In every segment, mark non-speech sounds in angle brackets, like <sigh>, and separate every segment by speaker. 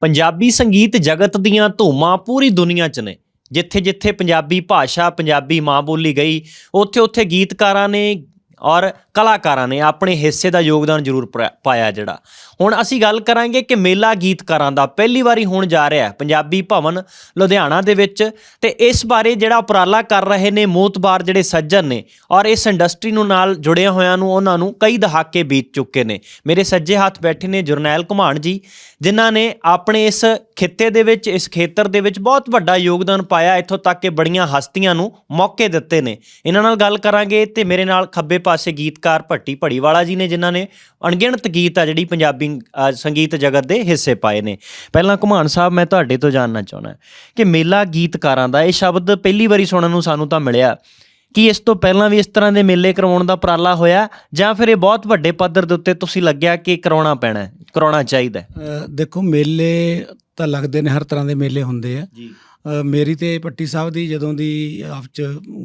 Speaker 1: ਪੰਜਾਬੀ ਸੰਗੀਤ ਜਗਤ ਦੀਆਂ ਧੂਮਾਂ ਪੂਰੀ ਦੁਨੀਆ 'ਚ ਨੇ। ਜਿੱਥੇ ਜਿੱਥੇ ਪੰਜਾਬੀ ਭਾਸ਼ਾ, ਪੰਜਾਬੀ ਮਾਂ ਬੋਲੀ ਗਈ ਉੱਥੇ ਉੱਥੇ ਗੀਤਕਾਰਾਂ ਨੇ ਔਰ ਕਲਾਕਾਰਾਂ ਨੇ ਆਪਣੇ ਹਿੱਸੇ ਦਾ ਯੋਗਦਾਨ ਜ਼ਰੂਰ ਪ੍ਰਾ- ਪਾਇਆ ਜਿਹੜਾ। ਹੁਣ ਅਸੀਂ ਗੱਲ ਕਰਾਂਗੇ ਕਿ ਮੇਲਾ ਗੀਤਕਾਰਾਂ ਦਾ ਪਹਿਲੀ ਵਾਰੀ ਹੋਣ ਜਾ ਰਿਹਾ ਹੈ, ਪੰਜਾਬੀ ਭਵਨ ਲੁਧਿਆਣਾ ਦੇ ਵਿੱਚ। ਤੇ ਇਸ ਬਾਰੇ ਜਿਹੜਾ ਉਪਰਾਲਾ ਕਰ ਰਹੇ ਨੇ ਮੋਤਬਾਰ ਜਿਹੜੇ ਸੱਜਣ ਨੇ, ਔਰ ਇਸ ਇੰਡਸਟਰੀ ਨੂੰ ਨਾਲ ਜੁੜਿਆ ਹੋਇਆਂ ਨੂੰ ਉਹਨਾਂ ਨੂੰ ਕਈ ਦਹਾਕੇ ਬੀਤ ਚੁੱਕੇ ਨੇ। ਮੇਰੇ ਸੱਜੇ ਹੱਥ ਬੈਠੇ ਨੇ ਜਰਨੈਲ ਘੁਮਾਣ ਜੀ, ਜਿਨ੍ਹਾਂ ਨੇ ਆਪਣੇ ਇਸ ਖਿੱਤੇ ਦੇ ਵਿੱਚ, ਇਸ ਖੇਤਰ ਦੇ ਵਿੱਚ ਬਹੁਤ ਵੱਡਾ ਯੋਗਦਾਨ ਪਾਇਆ, ਇੱਥੋਂ ਤੱਕ ਕਿ ਬੜੀਆਂ ਹਸਤੀਆਂ ਨੂੰ ਮੌਕੇ ਦਿੱਤੇ ਨੇ। ਇਹਨਾਂ ਨਾਲ ਗੱਲ ਕਰਾਂਗੇ ਤੇ ਮੇਰੇ ਨਾਲ ਖੱਬੇ ਪਾਸੇ ਗੀਤਕਾਰ ਭੱਟੀ ਭੜੀਵਾਲਾ ਜੀ ਨੇ, ਜਿਨ੍ਹਾਂ ਨੇ ਅਣਗਿਣਤ ਗੀਤ ਆ ਜਿਹੜੀ ਪੰਜਾਬੀ ਸੰਗੀਤ ਜਗਤ ਦੇ ਹਿੱਸੇ ਪਾਏ ਨੇ। ਪਹਿਲਾਂ ਘੁਮਾਨ ਸਾਹਿਬ, ਮੈਂ ਤੁਹਾਡੇ ਤੋਂ ਜਾਣਨਾ ਚਾਹੁੰਦਾ ਕਿ ਮੇਲਾ ਗੀਤਕਾਰਾਂ ਦਾ ਇਹ ਸ਼ਬਦ ਪਹਿਲੀ ਵਾਰੀ ਸੁਣਨ ਨੂੰ ਸਾਨੂੰ ਤਾਂ ਮਿਲਿਆ। ਕੀ ਇਸ ਤੋਂ ਪਹਿਲਾਂ ਵੀ ਇਸ ਤਰ੍ਹਾਂ ਦੇ ਮੇਲੇ ਕਰਵਾਉਣ ਦਾ ਉਪਰਾਲਾ ਹੋਇਆ? ਜਾਂ ਫਿਰ ਇਹ ਬਹੁਤ ਵੱਡੇ ਪੱਧਰ ਦੇ ਉੱਤੇ ਤੁਸੀਂ ਲੱਗਿਆ ਕਿ ਕਰਾਉਣਾ ਪੈਣਾ ਹੈ ਕਰਾਉਣਾ ਚਾਹੀਦਾ
Speaker 2: ਦੇਖੋ ਮੇਲੇ ਤਾਂ ਲੱਗਦੇ ਨੇ ਹਰ ਤਰ੍ਹਾਂ ਦੇ ਮੇਲੇ ਹੁੰਦੇ ਆ।
Speaker 1: ਜੀ।
Speaker 2: ਮੇਰੀ ਤੇ ਪੱਟੀ ਸਾਹਿਬ ਦੀ ਜਦੋਂ ਦੀ ਆਪ ਚ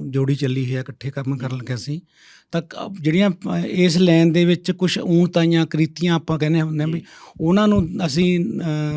Speaker 2: ਜੋੜੀ ਚੱਲੀ ਹੈ ਇਕੱਠੇ ਕੰਮ ਕਰਨ ਲੱਗਿਆ ਸੀ ਤਾਂ ਕ- ਜਿਹੜੀਆਂ ਇਸ ਲਾਈਨ ਦੇ ਵਿੱਚ ਕੁਝ ਊਣਤਾਈਆਂ ਕ੍ਰਿਤੀਆਂ ਆਪਾਂ ਕਹਿੰਦੇ ਹੁੰਦੇ ਆ ਵੀ ਉਹਨਾਂ ਨੂੰ ਅਸੀਂ ਅ,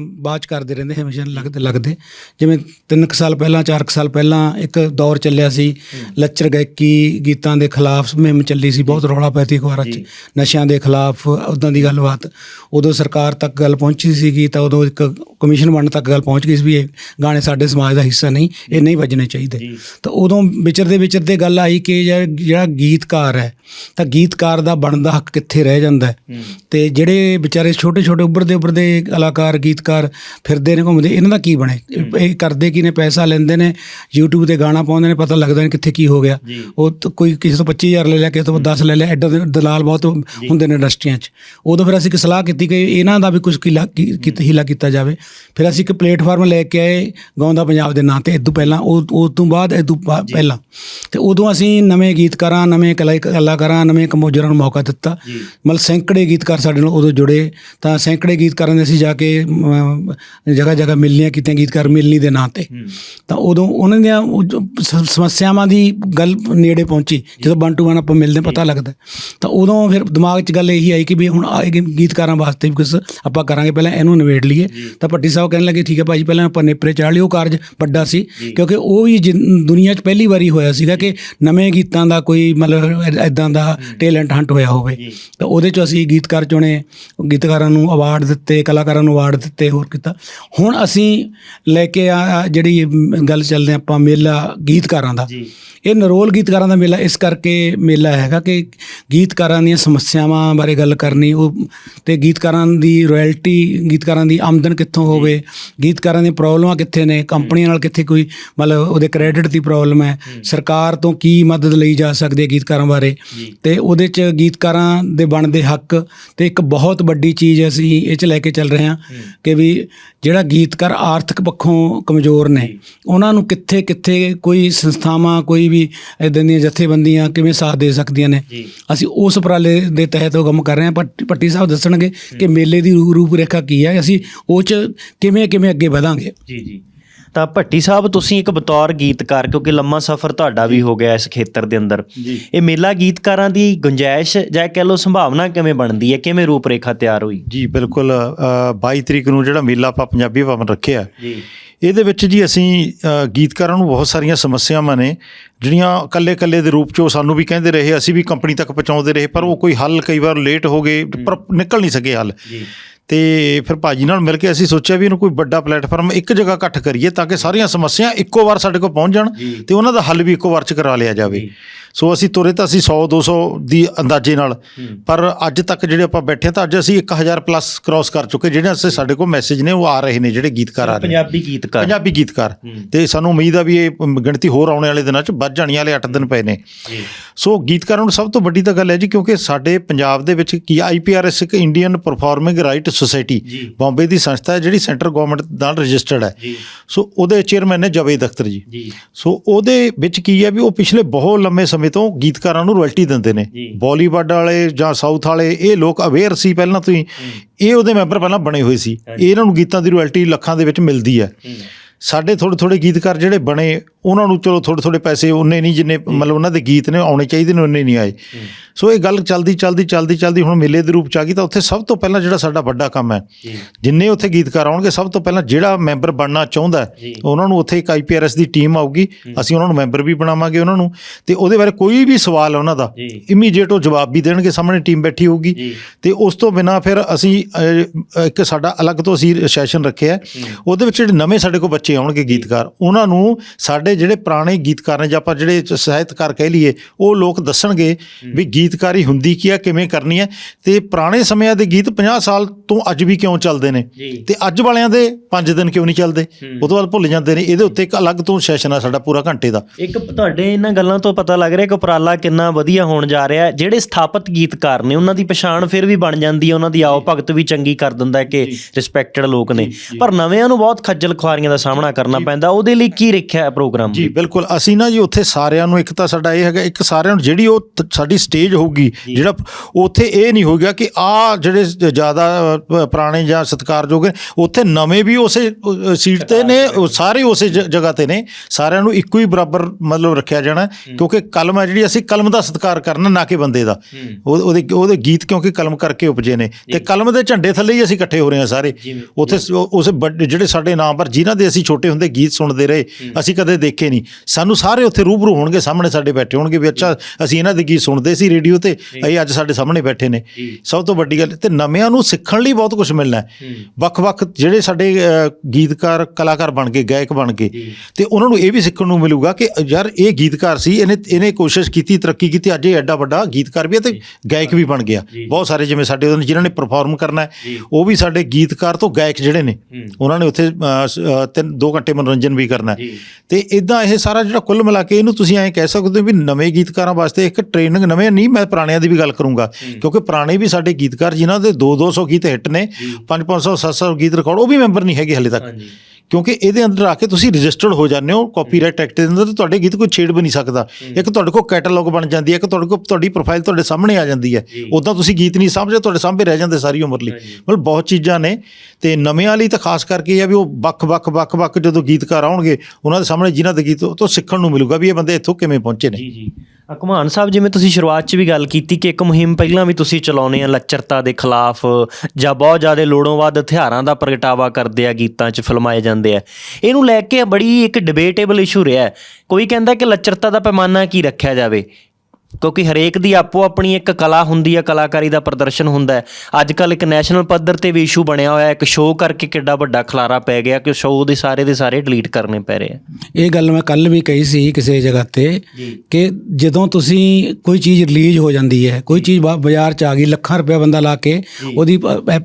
Speaker 2: ਬਾਅਦ 'ਚ ਕਰਦੇ ਰਹਿੰਦੇ ਹਮੇਸ਼ਾ ਲੱਗਦੇ ਲੱਗਦੇ। ਜਿਵੇਂ 3 ਸਾਲ ਪਹਿਲਾਂ 4 ਸਾਲ ਪਹਿਲਾਂ ਇੱਕ ਦੌਰ ਚੱਲਿਆ ਸੀ ਲੱਚਰ ਗਾਇਕੀ ਗੀਤਾਂ ਦੇ ਖਿਲਾਫ ਮੁਹਿੰਮ ਚੱਲੀ ਸੀ ਬਹੁਤ ਰੌਲਾ ਪਿਆ ਸੀ ਅਖਬਾਰਾਂ 'ਚ। ਨਸ਼ਿਆਂ ਦੇ ਖਿਲਾਫ ਉਦਾਂ ਦੀ ਗੱਲਬਾਤ। ਉਦੋਂ ਸਰਕਾਰ ਤੱਕ ਗੱਲ ਪਹੁੰਚੀ ਸੀਗੀ ਤਾਂ ਉਦੋਂ ਇੱਕ ਕਮਿਸ਼ਨ ਬਣਨ ਤੱਕ ਗੱਲ ਪਹੁੰਚ ਗਈ ਸੀ ਵੀ ਇਹ ਗਾਣੇ ਸਾਡੇ ਸਮਾਜ ਦਾ ਹਿੱਸਾ ਨਹੀਂ ਇਹ ਨਹੀਂ ਵੱਜਣੇ ਚਾਹੀਦੇ। ਤਾਂ ਉਦੋਂ ਵਿਚਰਦੇ ਵਿਚਰਦੇ ਗੱਲ ਆਈ ਕਿ ਜਿਹੜਾ ਗੀਤਕਾਰ ਹੈ ਤਾਂ ਗੀਤਕਾਰ ਦਾ ਬਣਦਾ ਹੱਕ ਕਿੱਥੇ ਰਹਿ ਜਾਂਦਾ ਹੈ।
Speaker 1: ਹੂੰ।
Speaker 2: ਤੇ ਜਿਹੜੇ ਵਿਚਾਰੇ ਛੋਟੇ ਛੋਟੇ ਉੱਭਰਦੇ ਉੱਭਰਦੇ ਕਲਾਕਾਰ ਗੀਤਕਾਰ ਫਿਰਦੇ ਨੇ ਘੁੰਮਦੇ ਇਹਨਾਂ ਦਾ ਕੀ ਬਣੇ? ਇਹ- ਇਹ ਕਰਦੇ ਕੀ ਨੇ? ਪੈਸਾ ਲੈਂਦੇ ਨੇ YouTube ਤੇ ਗਾਣਾ ਪਾਉਂਦੇ ਨੇ ਪਤਾ ਲੱਗਦਾ ਨਹੀਂ ਕਿੱਥੇ ਕੀ ਹੋ ਗਿਆ। ਉਹ ਕੋਈ ਕਿਸੇ ਤੋਂ 25000 ਲੈ ਲਿਆ ਕਿਸੇ ਤੋਂ 10 ਲੈ ਲਿਆ ਐਡਾ ਦਲਾਲ ਬਹੁਤ ਹੁੰਦੇ ਨੇ ਇੰਡਸਟਰੀਆਂ 'ਚ। ਉਦੋਂ ਫਿਰ ਅਸੀਂ ਇੱਕ ਸਲਾਹ ਕੀਤੀ ਕਿ ਇਹਨਾਂ ਦਾ ਵੀ ਕੁਝ ਕੀਤਾ ਹੀਲਾ ਕੀਤਾ ਜਾਵੇ। ਫਿਰ ਅਸੀਂ ਇੱਕ ਪਲੇਟਫਾਰਮ ਲੈ ਕੇ ਆਏ ਗਾਉਂਦਾ ਪੰਜਾਬ ਦੇ ਨਾਂ ਤੇ। ਇਦੋਂ ਪਹਿਲਾਂ ਉਹ ਉਹ ਤੋਂ ਬਾਅਦ ਇਦੋਂ ਬਾ- ਪਹਿਲਾਂ। ਤੇ ਉਦੋਂ ਅਸੀਂ ਨਵੇਂ ਗੀਤਕਾਰਾਂ ਨਵੇਂ ਕਲਾ- ਕਲਾਕਾਰਾਂ ਨਵੇਂ ਕੰਪੋਜ਼ਰਾਂ ਨੂੰ ਮੌਕਾ ਦਿੱਤਾ। ਮਤਲਬ ਸੈਂਕੜੇ ਗੀਤਕਾਰ ਸਾਡੇ ਨਾਲ ਉਦੋਂ ਜੁੜੇ। ਤਾਂ ਸੈਂਕੜੇ ਗੀਤਕਾਰਾਂ ਦੇ ਅਸੀਂ ਜਾ ਕੇ ਜਗ੍ਹਾ ਜਗ੍ਹਾ ਮਿਲਣੀਆਂ ਕੀਤੀਆਂ ਗੀਤਕਾਰ ਮਿਲਣੀ ਦੇ ਨਾਂ ਤੇ। ਤਾਂ ਉਦੋਂ ਉਹਨਾਂ ਦੀਆਂ ਸਮੱਸਿਆਵਾਂ ਦੀ ਗੱਲ ਨੇੜੇ ਪਹੁੰਚੀ। ਜਦੋਂ ਵਨ ਟੂ ਵਨ ਆਪਾਂ ਮਿਲਦੇ ਪਤਾ ਲੱਗਦਾ। ਤਾਂ ਉਦੋਂ ਫਿਰ ਦਿਮਾਗ 'ਚ ਗੱਲ ਇਹੀ ਆਈ ਕਿ ਵੀ ਹੁਣ ਆਏ ਗੀਤਕਾਰਾਂ ਵਾਸਤੇ ਵੀ ਕੁਝ ਆਪਾਂ ਕਰਾਂਗੇ। ਪਹਿਲਾਂ ਇਹਨੂੰ ਨਿਬੇੜ ਲਈਏ। ਤਾਂ ਭੱਟੀ ਸਾਹਿਬ ਕਹਿਣ ਲੱਗੇ ਠੀਕ ਹੈ ਭਾਜੀ ਪਹਿਲਾਂ ਆਪਾਂ ਨੇਪਰੇ ਚਾੜ ਲਈ ਉਹ ਕਾਰਜ ਵੱਡਾ ਸੀ। ਕਿਉਂਕਿ ਉਹ ਵੀ ਦੁਨੀਆ 'ਚ ਪਹਿਲੀ ਵਾਰੀ ਹੋਇਆ ਸੀਗਾ ਕਿ ਨਵੇਂ ਗੀਤਾਂ ਦਾ ਕੋਈ ਮਤਲਬ ਐਦਾਂ ਦਾ ਟੈਲੈਂਟ ਹੰਟ ਹੋਇਆ ਹੋਵੇ। ਤਾਂ ਉਹਦੇ 'ਚ ਅਸੀਂ ਗੀਤਕਾਰ ਚੁਣੇ ਗੀਤਕਾਰਾਂ ਨੂੰ ਅਵਾਰਡ ਦਿੱਤੇ ਕਲਾਕਾਰਾਂ ਨੂੰ ਅਵਾਰਡ ਦਿੱਤੇ ਹੋਰ ਕੀਤਾ। ਹੁਣ ਅਸੀਂ ਲੈ ਕੇ ਆ ਜਿਹੜੀ ਗੱਲ ਚੱਲਦੇ ਆਪਾਂ ਮੇਲਾ ਗੀਤਕਾਰਾਂ ਦਾ।
Speaker 1: ਜੀ।
Speaker 2: ਇਹ ਨਰੋਲ ਗੀਤਕਾਰਾਂ ਦਾ ਮੇਲਾ ਇਸ ਕਰਕੇ ਮੇਲਾ ਹੈਗਾ ਕਿ ਗੀਤਕਾਰਾਂ ਦੀਆਂ ਸਮੱਸਿਆਵਾਂ ਬਾਰੇ ਗੱਲ ਕਰਨੀ ਉਹ ਤੇ ਗੀਤਕਾਰਾਂ ਦੀ ਰਾਇਲਟੀ ਗੀਤਕਾਰਾਂ ਦੀ ਆਮਦਨ ਕਿੱਥੋਂ ਹੋਵੇ ਗੀਤਕਾਰਾਂ ਦੀਆਂ ਪ੍ਰੋਬਲਮਾਂ ਕਿੱਥੇ ਨੇ ਕੰਪਨੀਆਂ ਨਾਲ ਕਿੱਥੇ ਕੋਈ ਮਤਲਬ ਉਹਦੇ ਕ੍ਰੈਡਿਟ ਦੀ ਪ੍ਰੋਬਲਮ ਹੈ ਸਰਕਾਰ ਤੋਂ ਕੀ ਮਦਦ ਲਈ ਜਾ ਸਕਦੀ ਹੈ ਗੀਤਕਾਰਾਂ ਬਾਰੇ? ਤੇ ਉਹਦੇ ਚ ਗੀਤਕਾਰਾਂ ਦੇ ਬਣਦੇ ਹੱਕ ਤੇ ਇੱਕ ਬਹੁਤ ਵੱਡੀ ਚੀਜ਼ ਅਸੀਂ ਇਹ ਚ ਲੈ ਕੇ ਚੱਲ ਰਹੇ ਹਾਂ ਕਿ ਵੀ ਜਿਹੜਾ ਗੀਤਕਾਰ ਆਰਥਿਕ ਪੱਖੋਂ ਕਮਜ਼ੋਰ ਨੇ ਉਹਨਾਂ ਨੂੰ ਕਿੱਥੇ ਕਿੱਥੇ ਕੋਈ ਸੰਸਥਾਵਾਂ ਕੋਈ ਵੀ ਇਦਾਂ ਦੀਆਂ ਜਥੇਬੰਦੀਆਂ ਕਿਵੇਂ ਸਾਥ ਦੇ ਸਕਦੀਆਂ ਨੇ। ਅਸੀਂ ਉਸ ਉਪਰਾਲੇ ਦੇ ਤਹਿਤ ਉਹ ਕੰਮ ਕਰ ਰਹੇ ਹਾਂ। ਪੱਟੀ ਸਾਹਿਬ ਦੱਸਣਗੇ ਕਿ ਮੇਲੇ ਦੀ ਰੂਪ ਰੇਖਾ ਕੀ ਹੈ। ਅਸੀਂ ਉਹ ਚ ਕਿਵੇਂ ਕਿਵੇਂ ਅੱਗੇ ਵਧਾਂਗੇ।
Speaker 1: ਜੀ ਜੀ। ਤਾਂ ਭੱਟੀ ਸਾਹਿਬ ਤੁਸੀਂ ਇੱਕ ਬਤੌਰ ਗੀਤਕਾਰ ਕਿਉਂਕਿ ਲੰਮਾ ਸਫ਼ਰ ਤੁਹਾਡਾ ਵੀ ਹੋ ਗਿਆ ਇਸ ਖੇਤਰ ਦੇ ਅੰਦਰ। ਇਹ ਮੇਲਾ ਗੀਤਕਾਰਾਂ ਦੀ ਗੁੰਜਾਇਸ਼ ਜਾਂ ਕਹਿ ਲਓ ਸੰਭਾਵਨਾ ਕਿਵੇਂ ਬਣਦੀ ਹੈ? ਕਿਵੇਂ ਰੂਪ ਰੇਖਾ ਤਿਆਰ ਹੋਈ?
Speaker 3: ਜੀ ਬਿਲਕੁਲ ਅ, 22 ਤਰੀਕ ਨੂੰ ਜਿਹੜਾ ਮੇਲਾ ਆਪਾਂ ਪੰਜਾਬੀ ਭਵਨ ਰੱਖਿਆ
Speaker 1: ਜੀ।
Speaker 3: ਇਹਦੇ ਵਿੱਚ ਜੀ ਅਸੀਂ ਗੀਤਕਾਰਾਂ ਨੂੰ ਬਹੁਤ ਸਾਰੀਆਂ ਸਮੱਸਿਆਵਾਂ ਨੇ ਜਿਹੜੀਆਂ ਕੱਲੇ-ਕੱਲੇ ਦੇ ਰੂਪ 'ਚ ਉਹ ਸਾਨੂੰ ਵੀ ਕਹਿੰਦੇ ਰਹੇ ਅਸੀਂ ਵੀ ਕੰਪਨੀ ਤੱਕ ਪਹੁੰਚਾਉਂਦੇ ਰਹੇ ਪਰ ਉਹ ਕੋਈ ਹੱਲ ਕਈ ਵਾਰ ਲੇਟ ਹੋ ਗਏ ਪਰ ਨਿਕਲ ਨਹੀਂ ਸਕੇ ਹੱਲ।
Speaker 1: ਜੀ।
Speaker 3: ਤੇ ਫਿਰ ਭਾਜੀ ਨਾਲ ਮਿਲ ਕੇ ਅਸੀਂ ਸੋਚਿਆ ਵੀ ਇਹਨੂੰ ਕੋਈ ਵੱਡਾ ਪਲੇਟਫਾਰਮ ਇੱਕ ਜਗ੍ਹਾ ਇਕੱਠ ਕਰੀਏ ਤਾਂ ਕਿ ਸਾਰੀਆਂ ਸਮੱਸਿਆ ਇੱਕੋ ਵਾਰ ਸਾਡੇ ਕੋਲ ਪਹੁੰਚ ਜਾਣ। ਤੇ ਉਹਨਾਂ ਦਾ ਹੱਲ ਵੀ ਇੱਕੋ ਵਾਰ 'ਚ ਕਰਾ ਲਿਆ ਜਾਵੇ। ਸੋ ਅਸੀਂ ਤੁਰੇ ਤਾਂ ਅਸੀਂ 100 200 ਦੀ ਅੰਦਾਜ਼ੇ ਨਾਲ। ਪਰ ਅੱਜ ਤੱਕ ਜਿਹੜੇ ਆਪਾਂ ਬੈਠੇ ਤਾਂ ਅੱਜ ਅਸੀਂ 1000 ਪਲੱਸ ਕ੍ਰਾਸ ਕਰ ਚੁੱਕੇ ਜਿਹੜੇ ਅਸੀਂ ਸਾਡੇ ਕੋਲ ਮੈਸੇਜ ਨੇ ਉਹ ਆ ਰਹੇ ਨੇ ਜਿਹੜੇ ਗੀਤਕਾਰ ਆ ਰਹੇ।
Speaker 1: ਪੰਜਾਬੀ ਗੀਤਕਾਰ
Speaker 3: ਪੰਜਾਬੀ ਗੀਤਕਾਰ। ਤੇ ਸਾਨੂੰ ਉਮੀਦ ਆ ਵੀ ਇਹ ਗਿਣਤੀ ਹੋਰ ਆਉਣ ਵਾਲੇ ਦਿਨਾਂ 'ਚ ਵੱਧ ਜਾਣੀ ਵਾਲੇ 8 ਦਿਨ ਪਏ ਨੇ ਸੋ ਗੀਤਕਾਰਾਂ ਨੂੰ ਸਭ ਤੋਂ ਵੱਡੀ ਤਾਂ ਗੱਲ ਹੈ ਜੀ ਕਿਉਂਕਿ ਸਾਡੇ ਪੰਜਾਬ ਦੇ ਵਿੱਚ ਕੀ ਆਈਪੀਆਰਐਸ ਇੱਕ Indian performing right society. Bombay ਦੀ ਸੰਸਥਾ ਹੈ ਜਿਹੜੀ ਸੈਂਟਰ ਗਵਰਨਮੈਂਟ ਨਾਲ ਰਜਿਸਟਰਡ ਹੈ। ਸੋ ਉਹਦੇ ਚੇਅਰਮੈਨ ਨੇ ਜਵੇਦ ਅਖਤਰ ਜੀ। ਸੋ ਉਹਦੇ ਵਿੱਚ ਕੀ ਹੈ ਵੀ ਉਹ ਪਿਛਲੇ ਬਹੁਤ ਲੰਮੇ ਸਮੇਂ ਤੋਂ ਗੀਤਕਾਰਾਂ ਨੂੰ ਰਾਇਲਟੀ ਦਿੰਦੇ ਨੇ। ਬਾਲੀਵੁੱਡ ਵਾਲੇ ਜਾਂ ਸਾਊਥ ਵਾਲੇ ਇਹ ਲੋਕ ਅਵੇਅਰ ਸੀ ਪਹਿਲਾਂ ਤੋਂ ਹੀ। ਇਹ ਉਹਦੇ ਮੈਂਬਰ ਪਹਿਲਾਂ ਬਣੇ ਹੋਏ ਸੀ। ਇਹਨਾਂ ਨੂੰ ਗੀਤਾਂ ਦੀ ਰਾਇਲਟੀ ਲੱਖਾਂ ਦੇ ਵਿੱਚ ਮਿਲਦੀ ਹੂੰ। ਸਾਡੇ ਥੋੜੇ ਥੋੜੇ ਗੀਤਕਾਰ ਜਿਹੜੇ ਬਣੇ ਉਹਨਾਂ ਨੂੰ ਚਲੋ ਥੋੜੇ ਥੋੜੇ ਪੈਸੇ ਉਹਨੇ ਨਹੀਂ ਜਿੰਨੇ ਮਤਲਬ ਉਹਨਾਂ ਦੇ ਗੀਤ ਨੇ ਆਉਣੇ ਚਾਹੀਦੇ ਨੇ ਉਹਨੇ ਨਹੀਂ ਆਏ। ਸੋ ਇਹ ਗੱਲ ਚੱਲਦੀ ਚੱਲਦੀ ਚੱਲਦੀ ਚੱਲਦੀ ਹੁਣ ਮੇਲੇ ਦੇ ਰੂਪ ਚ ਆ ਗਈ ਤਾਂ ਉੱਥੇ ਸਭ ਤੋਂ ਪਹਿਲਾਂ ਜਿਹੜਾ ਸਾਡਾ ਵੱਡਾ ਕੰਮ ਹੈ ਜਿੰਨੇ ਉੱਥੇ ਗੀਤਕਾਰ ਆਉਣਗੇ ਸਭ ਤੋਂ ਪਹਿਲਾਂ ਜਿਹੜਾ ਮੈਂਬਰ ਬਣਨਾ ਚਾਹੁੰਦਾ ਉਹਨਾਂ ਨੂੰ ਉੱਥੇ ਇੱਕ ਆਈਪੀਆਰਐਸ ਦੀ ਟੀਮ ਆਊਗੀ ਅਸੀਂ ਉਹਨਾਂ ਨੂੰ ਮੈਂਬਰ ਵੀ ਬਣਾਵਾਂਗੇ ਉਹਨਾਂ ਨੂੰ ਤੇ ਉਹਦੇ ਬਾਰੇ ਕੋਈ ਵੀ ਸਵਾਲ ਹੈ ਉਹਨਾਂ ਦਾ ਇਮੀਡੀਏਟ ਉਹ ਜਵਾਬ ਵੀ ਦੇਣਗੇ ਸਾਹਮਣੇ ਟੀਮ ਬੈਠੀ ਹੋਊਗੀ। ਤੇ ਉਸ ਤੋਂ ਬਿਨਾ ਫਿਰ ਅਸੀਂ ਇੱਕ ਸਾਡਾ ਅਲੱਗ ਤੋਂ ਅਸੀਂ ਸੈਸ਼ਨ ਰੱਖਿਆ। ਉਹਦੇ ਵਿੱਚ ਜਿਹੜੇ ਨਵੇਂ ਸਾਡੇ ਕੋਲ ਬੱਚੇ ਆਉਣਗੇ ਗੀਤਕਾਰ ਉਹਨਾਂ ਨੂੰ ਸਾਡੇ ਜਿਹੜੇ ਪੁਰਾਣੇ ਗੀਤਕਾਰ ਨੇ ਜਾਂ ਆਪਾਂ ਜਿਹੜੇ ਸਾਹਿਤਕਾਰ ਕਹਿ ਲਈਏ ਉਹ ਲੋਕ ਦੱਸਣਗੇ ਵੀ ਗੀਤਕਾਰੀ ਹੁੰਦੀ ਕੀ ਹੈ ਕਿਵੇਂ ਕਰਨੀ ਹੈ ਤੇ ਪੁਰਾਣੇ ਸਮਿਆਂ ਦੇ ਗੀਤ 50 ਸਾਲ ਤੋਂ ਅੱਜ ਵੀ ਕਿਉਂ ਚੱਲਦੇ ਨੇ? ਤੇ ਅੱਜ ਵਾਲਿਆਂ ਦੇ 5 ਦਿਨ ਕਿਉਂ ਨਹੀਂ ਚੱਲਦੇ? ਉਹ ਤੋਂ ਬਾਅਦ ਭੁੱਲ ਜਾਂਦੇ ਨੇ ਇਹਦੇ ਉੱਤੇ ਇੱਕ ਅਲੱਗ ਤੋਂ ਸੈਸ਼ਨ ਆ ਸਾਡਾ ਪੂਰਾ ਘੰਟੇ ਦਾ।
Speaker 1: ਇੱਕ ਤੁਹਾਡੇ ਇਹਨਾਂ ਗੱਲਾਂ ਤੋਂ ਪਤਾ ਲੱਗ ਰਿਹਾ ਕਿ ਉਪਰਾਲਾ ਕਿੰਨਾ ਵਧੀਆ ਹੋਣ ਜਾ ਰਿਹਾ ਜਿਹੜੇ ਸਥਾਪਿਤ ਗੀਤਕਾਰ ਨੇ ਉਹਨਾਂ ਦੀ ਪਛਾਣ ਫਿਰ ਵੀ ਬਣ ਜਾਂਦੀ ਹੈ ਉਹਨਾਂ ਦੀ ਆਓ ਭਗਤ ਵੀ ਚੰਗੀ ਕਰ ਦਿੰਦਾ ਹੈ ਕਿ ਰਿਸਪੈਕਟਡ ਲੋਕ ਨੇ। ਪਰ ਨਵਿਆਂ ਨੂੰ ਬਹੁਤ ਖੱਜਲ ਖੁਆਰੀਆਂ ਦਾ ਸਾਹਮਣਾ ਕਰਨਾ ਪੈਂਦਾ ਉਹਦੇ ਲਈ ਕੀ ਰੱਖਿਆ ਹੈ ਪ੍ਰੋਗਰਾਮ
Speaker 3: ਜੀ ਬਿਲਕੁਲ। ਅਸੀਂ ਨਾ ਜੀ ਉੱਥੇ ਸਾਰਿਆਂ ਨੂੰ ਇੱਕ ਤਾਂ ਸਾਡਾ ਇਹ ਹੈਗਾ ਇੱਕ ਸਾਰਿਆਂ ਨੂੰ ਜਿਹੜੀ ਉਹ ਸਾਡੀ ਸਟੇਜ ਹੋਊਗੀ ਜਿਹੜਾ ਉੱਥੇ ਇਹ ਨਹੀਂ ਹੋਊਗਾ ਕਿ ਆ ਜਿਹੜੇ ਜ਼ਿਆਦਾ ਪੁਰਾਣੇ ਜਾਂ ਸਤਿਕਾਰਯੋਗ ਉੱਥੇ ਨਵੇਂ ਵੀ ਉਸੇ ਸੀਟ ਤੇ ਨੇ ਸਾਰੇ ਉਸੇ ਜਗ੍ਹਾ ਤੇ ਨੇ ਸਾਰਿਆਂ ਨੂੰ ਇੱਕੋ ਹੀ ਬਰਾਬਰ ਮਤਲਬ ਰੱਖਿਆ ਜਾਣਾ। ਕਿਉਂਕਿ ਕਲਮ ਹੈ ਜਿਹੜੀ ਅਸੀਂ ਕਲਮ ਦਾ ਸਤਿਕਾਰ ਕਰਨਾ ਨਾ ਕਿ ਬੰਦੇ ਦਾ। ਉਹ- ਉਹਦੇ ਉਹਦੇ ਗੀਤ ਕਿਉਂਕਿ ਕਲਮ ਕਰਕੇ ਉਪਜੇ ਨੇ ਤੇ ਕਲਮ ਦੇ ਝੰਡੇ ਥੱਲੇ ਹੀ ਅਸੀਂ ਇਕੱਠੇ ਹੋ ਰਹੇ ਹਾਂ ਸਾਰੇ। ਉੱਥੇ ਉਸ ਜਿਹੜੇ ਸਾਡੇ ਨਾਮ ਪਰ ਜਿਨ੍ਹਾਂ ਦੇ ਅਸੀਂ ਛੋਟੇ ਹੁੰਦੇ ਗੀਤ ਸੁਣਦੇ ਰਹੇ ਅਸੀਂ ਕਦੇ ਦੇਖੇ ਨਹੀਂ। ਸਾਨੂੰ ਸਾਰੇ ਉੱਥੇ ਰੂਬਰੂ ਹੋਣਗੇ ਸਾਹਮਣੇ ਸਾਡੇ ਬੈਠੇ ਹੋਣਗੇ ਵੀ ਅੱਛਾ ਅਸੀਂ ਇਹਨਾਂ ਦੇ ਗੀਤ ਸੁਣਦੇ ਸੀ ਰੇਡੀਓ ਤੇ ਇਹ ਅੱਜ ਸਾਡੇ ਸਾਹਮਣੇ ਬੈਠੇ ਨੇ। ਸਭ ਤੋਂ ਵੱਡੀ ਗੱਲ ਤੇ ਨਵਿਆਂ ਨੂੰ ਸਿੱਖਣ ਲਈ ਬਹੁਤ ਕੁਝ ਮਿਲਣਾ ਹੈ। ਵੱਖ-ਵੱਖ ਜਿਹੜੇ ਸਾਡੇ ਗੀਤਕਾਰ ਕਲਾਕਾਰ ਬਣ ਗਏ ਗਾਇਕ ਬਣ ਗਏ ਤੇ ਉਹਨਾਂ ਨੂੰ ਇਹ ਵੀ ਸਿੱਖਣ ਨੂੰ ਮਿਲੂਗਾ ਕਿ ਯਾਰ ਇਹ ਗੀਤਕਾਰ ਸੀ ਇਹਨੇ ਇਹਨੇ ਕੋਸ਼ਿਸ਼ ਕੀਤੀ ਤਰੱਕੀ ਕੀਤੀ ਅੱਜ ਇਹ ਐਡਾ ਵੱਡਾ ਗੀਤਕਾਰ ਵੀ ਹੈ ਤੇ ਗਾਇਕ ਵੀ ਬਣ ਗਿਆ। ਬਹੁਤ ਸਾਰੇ ਜਿਵੇਂ ਸਾਡੇ ਉਹਦੇ ਜਿਨ੍ਹਾਂ ਨੇ ਪਰਫਾਰਮ ਕਰਨਾ ਹੈ ਉਹ ਵੀ ਸਾਡੇ ਗੀਤਕਾਰ ਤੋਂ ਗਾਇਕ ਜਿਹੜੇ ਨੇ ਉਹਨਾਂ ਨੇ ਉੱਥੇ ਤਿੰਨ 2 ਘੰਟੇ ਮਨੋਰੰਜਨ ਵੀ ਕਰਨਾ ਹੈ। ਤੇ ਇਦਾਂ ਇਹ ਸਾਰਾ ਜਿਹੜਾ ਕੁੱਲ ਮਿਲਾ ਕੇ ਇਹਨੂੰ ਤੁਸੀਂ ਐਂ ਕਹਿ ਸਕਦੇ ਹੋ ਵੀ ਨਵੇਂ ਗੀਤਕਾਰਾਂ ਵਾਸਤੇ ਇੱਕ ਟ੍ਰੇਨਿੰਗ ਨਵੇਂ ਨਹੀਂ ਮੈਂ ਪੁਰਾਣਿਆਂ ਦੀ ਵੀ ਗੱਲ ਕਰੂੰਗਾ। ਕਿਉਂਕਿ ਪੁਰਾਣੇ ਵੀ ਸਾਡੇ ਗੀਤਕਾਰ ਜਿਨ੍ਹਾਂ ਦੇ 2-200 ਗੀਤ ਹਿੱਟ ਨੇ 5-500 700 ਗੀਤ ਰਿਕਾਰਡ ਉਹ ਵੀ ਮੈਂਬਰ ਨਹੀਂ ਹੈਗੇ ਹਲੇ ਤੱਕ। ਕਿਉਂਕਿ ਇਹਦੇ ਅੰਦਰ ਆ ਕੇ ਤੁਸੀਂ ਰਜਿਸਟਰਡ ਹੋ ਜਾਂਦੇ ਹੋ ਕਾਪੀਰਾਈਟ ਐਕਟ ਦੇ ਅੰਦਰ ਤੇ ਤੁਹਾਡੇ ਗੀਤ ਕੋਈ ਛੇੜ ਵੀ ਨਹੀਂ ਸਕਦਾ। ਇੱਕ ਤੁਹਾਡੇ ਕੋਲ ਕੈਟਲੌਗ ਬਣ ਜਾਂਦੀ ਹੈ ਇੱਕ ਤੁਹਾਡੇ ਕੋਲ ਤੁਹਾਡੀ ਪ੍ਰੋਫਾਈਲ ਤੁਹਾਡੇ ਸਾਹਮਣੇ ਆ ਜਾਂਦੀ ਹੈ। ਉਦਾਂ ਤੁਸੀਂ ਗੀਤ ਨਹੀਂ ਸਮਝਦੇ ਤੁਹਾਡੇ ਸਾਹਮਣੇ ਰਹਿ ਜਾਂਦੇ ਸਾਰੀ ਉਮਰ ਲਈ। ਮਤਲਬ ਬਹੁਤ ਚੀਜ਼ਾਂ ਨੇ ਤੇ ਨਵਿਆਂ ਲਈ ਤਾਂ ਖਾਸ ਕਰਕੇ ਇਹ ਆ ਵੀ ਉਹ ਵੱਖ-ਵੱਖ ਵੱਖ-ਵੱਖ ਜਦੋਂ ਗੀਤਕਾਰ ਆਉਣਗੇ ਉਹਨਾਂ ਦੇ ਸਾਹਮਣੇ ਜਿਨ੍ਹਾਂ ਦੇ ਗੀਤ ਉਹ ਤੋਂ ਸਿੱਖਣ ਨੂੰ ਮਿਲੂਗਾ ਵੀ ਇਹ ਬੰਦੇ ਇੱਥੋਂ ਕਿਵੇਂ ਪਹੁੰਚੇ ਨੇ।
Speaker 1: ਜੀ ਜੀ। ਅਕਮਾਨ ਸਾਹਿਬ, ਜਿਵੇਂ ਤੁਸੀਂ ਸ਼ੁਰੂਆਤ 'ਚ ਵੀ ਗੱਲ ਕੀਤੀ ਕਿ ਇੱਕ ਮੁਹਿੰਮ ਪਹਿਲਾਂ ਵੀ ਤੁਸੀਂ ਚਲਾਉਨੇ ਆ, ਲੱਚਰਤਾ ਦੇ ਖਿਲਾਫ ਜਾਂ ਬਹੁਤ ਜ਼ਿਆਦਾ ਲੋੜੋਂ ਵੱਧ ਹਥਿਆਰਾਂ ਦਾ ਪ੍ਰਗਟਾਵਾ ਕਰਦੇ ਆ, ਗੀਤਾਂ 'ਚ ਫਿਲਮਾਏ ਜਾਂਦੇ ਆ। ਇਹਨੂੰ ਲੈ ਕੇ ਬੜੀ ਇੱਕ ਡਿਬੇਟੇਬਲ ਇਸ਼ੂ ਰਿਹਾ। ਕੋਈ ਕਹਿੰਦਾ ਕਿ ਲੱਚਰਤਾ ਦਾ ਪੈਮਾਨਾ ਕੀ ਰੱਖਿਆ ਜਾਵੇ? ਕਿਉਂਕਿ ਹਰੇਕ ਦੀ ਆਪੋ ਆਪਣੀ ਇੱਕ ਕਲਾ ਹੁੰਦੀ ਹੈ ਕਲਾਕਾਰੀ ਦਾ ਪ੍ਰਦਰਸ਼ਨ ਹੁੰਦਾ ਹੈ। ਅੱਜ ਕੱਲ ਇੱਕ ਨੈਸ਼ਨਲ ਪੱਧਰ ਤੇ ਵੀ ਇਸ਼ੂ ਬਣਿਆ ਹੋਇਆ ਇੱਕ ਸ਼ੋਅ ਕਰਕੇ ਕਿੱਡਾ ਵੱਡਾ ਖਲਾਰਾ ਪੈ ਗਿਆ ਕਿ ਸ਼ੋਅ ਦੇ ਸਾਰੇ ਦੇ ਸਾਰੇ ਡਿਲੀਟ ਕਰਨੇ ਪੈ ਰਹੇ ਆ।
Speaker 2: ਇਹ ਗੱਲ ਮੈਂ ਕੱਲ ਵੀ ਕਹੀ ਸੀ ਕਿਸੇ ਜਗ੍ਹਾ ਤੇ ਕਿ ਜਦੋਂ ਤੁਸੀਂ ਕੋਈ ਚੀਜ਼ ਰਿਲੀਜ਼ ਹੋ ਜਾਂਦੀ ਹੈ ਕੋਈ ਚੀਜ਼ ਬਾਜ਼ਾਰ ਚ ਆ ਗਈ ਲੱਖਾਂ ਰੁਪਏ ਬੰਦਾ ਲਾ ਕੇ ਉਹਦੀ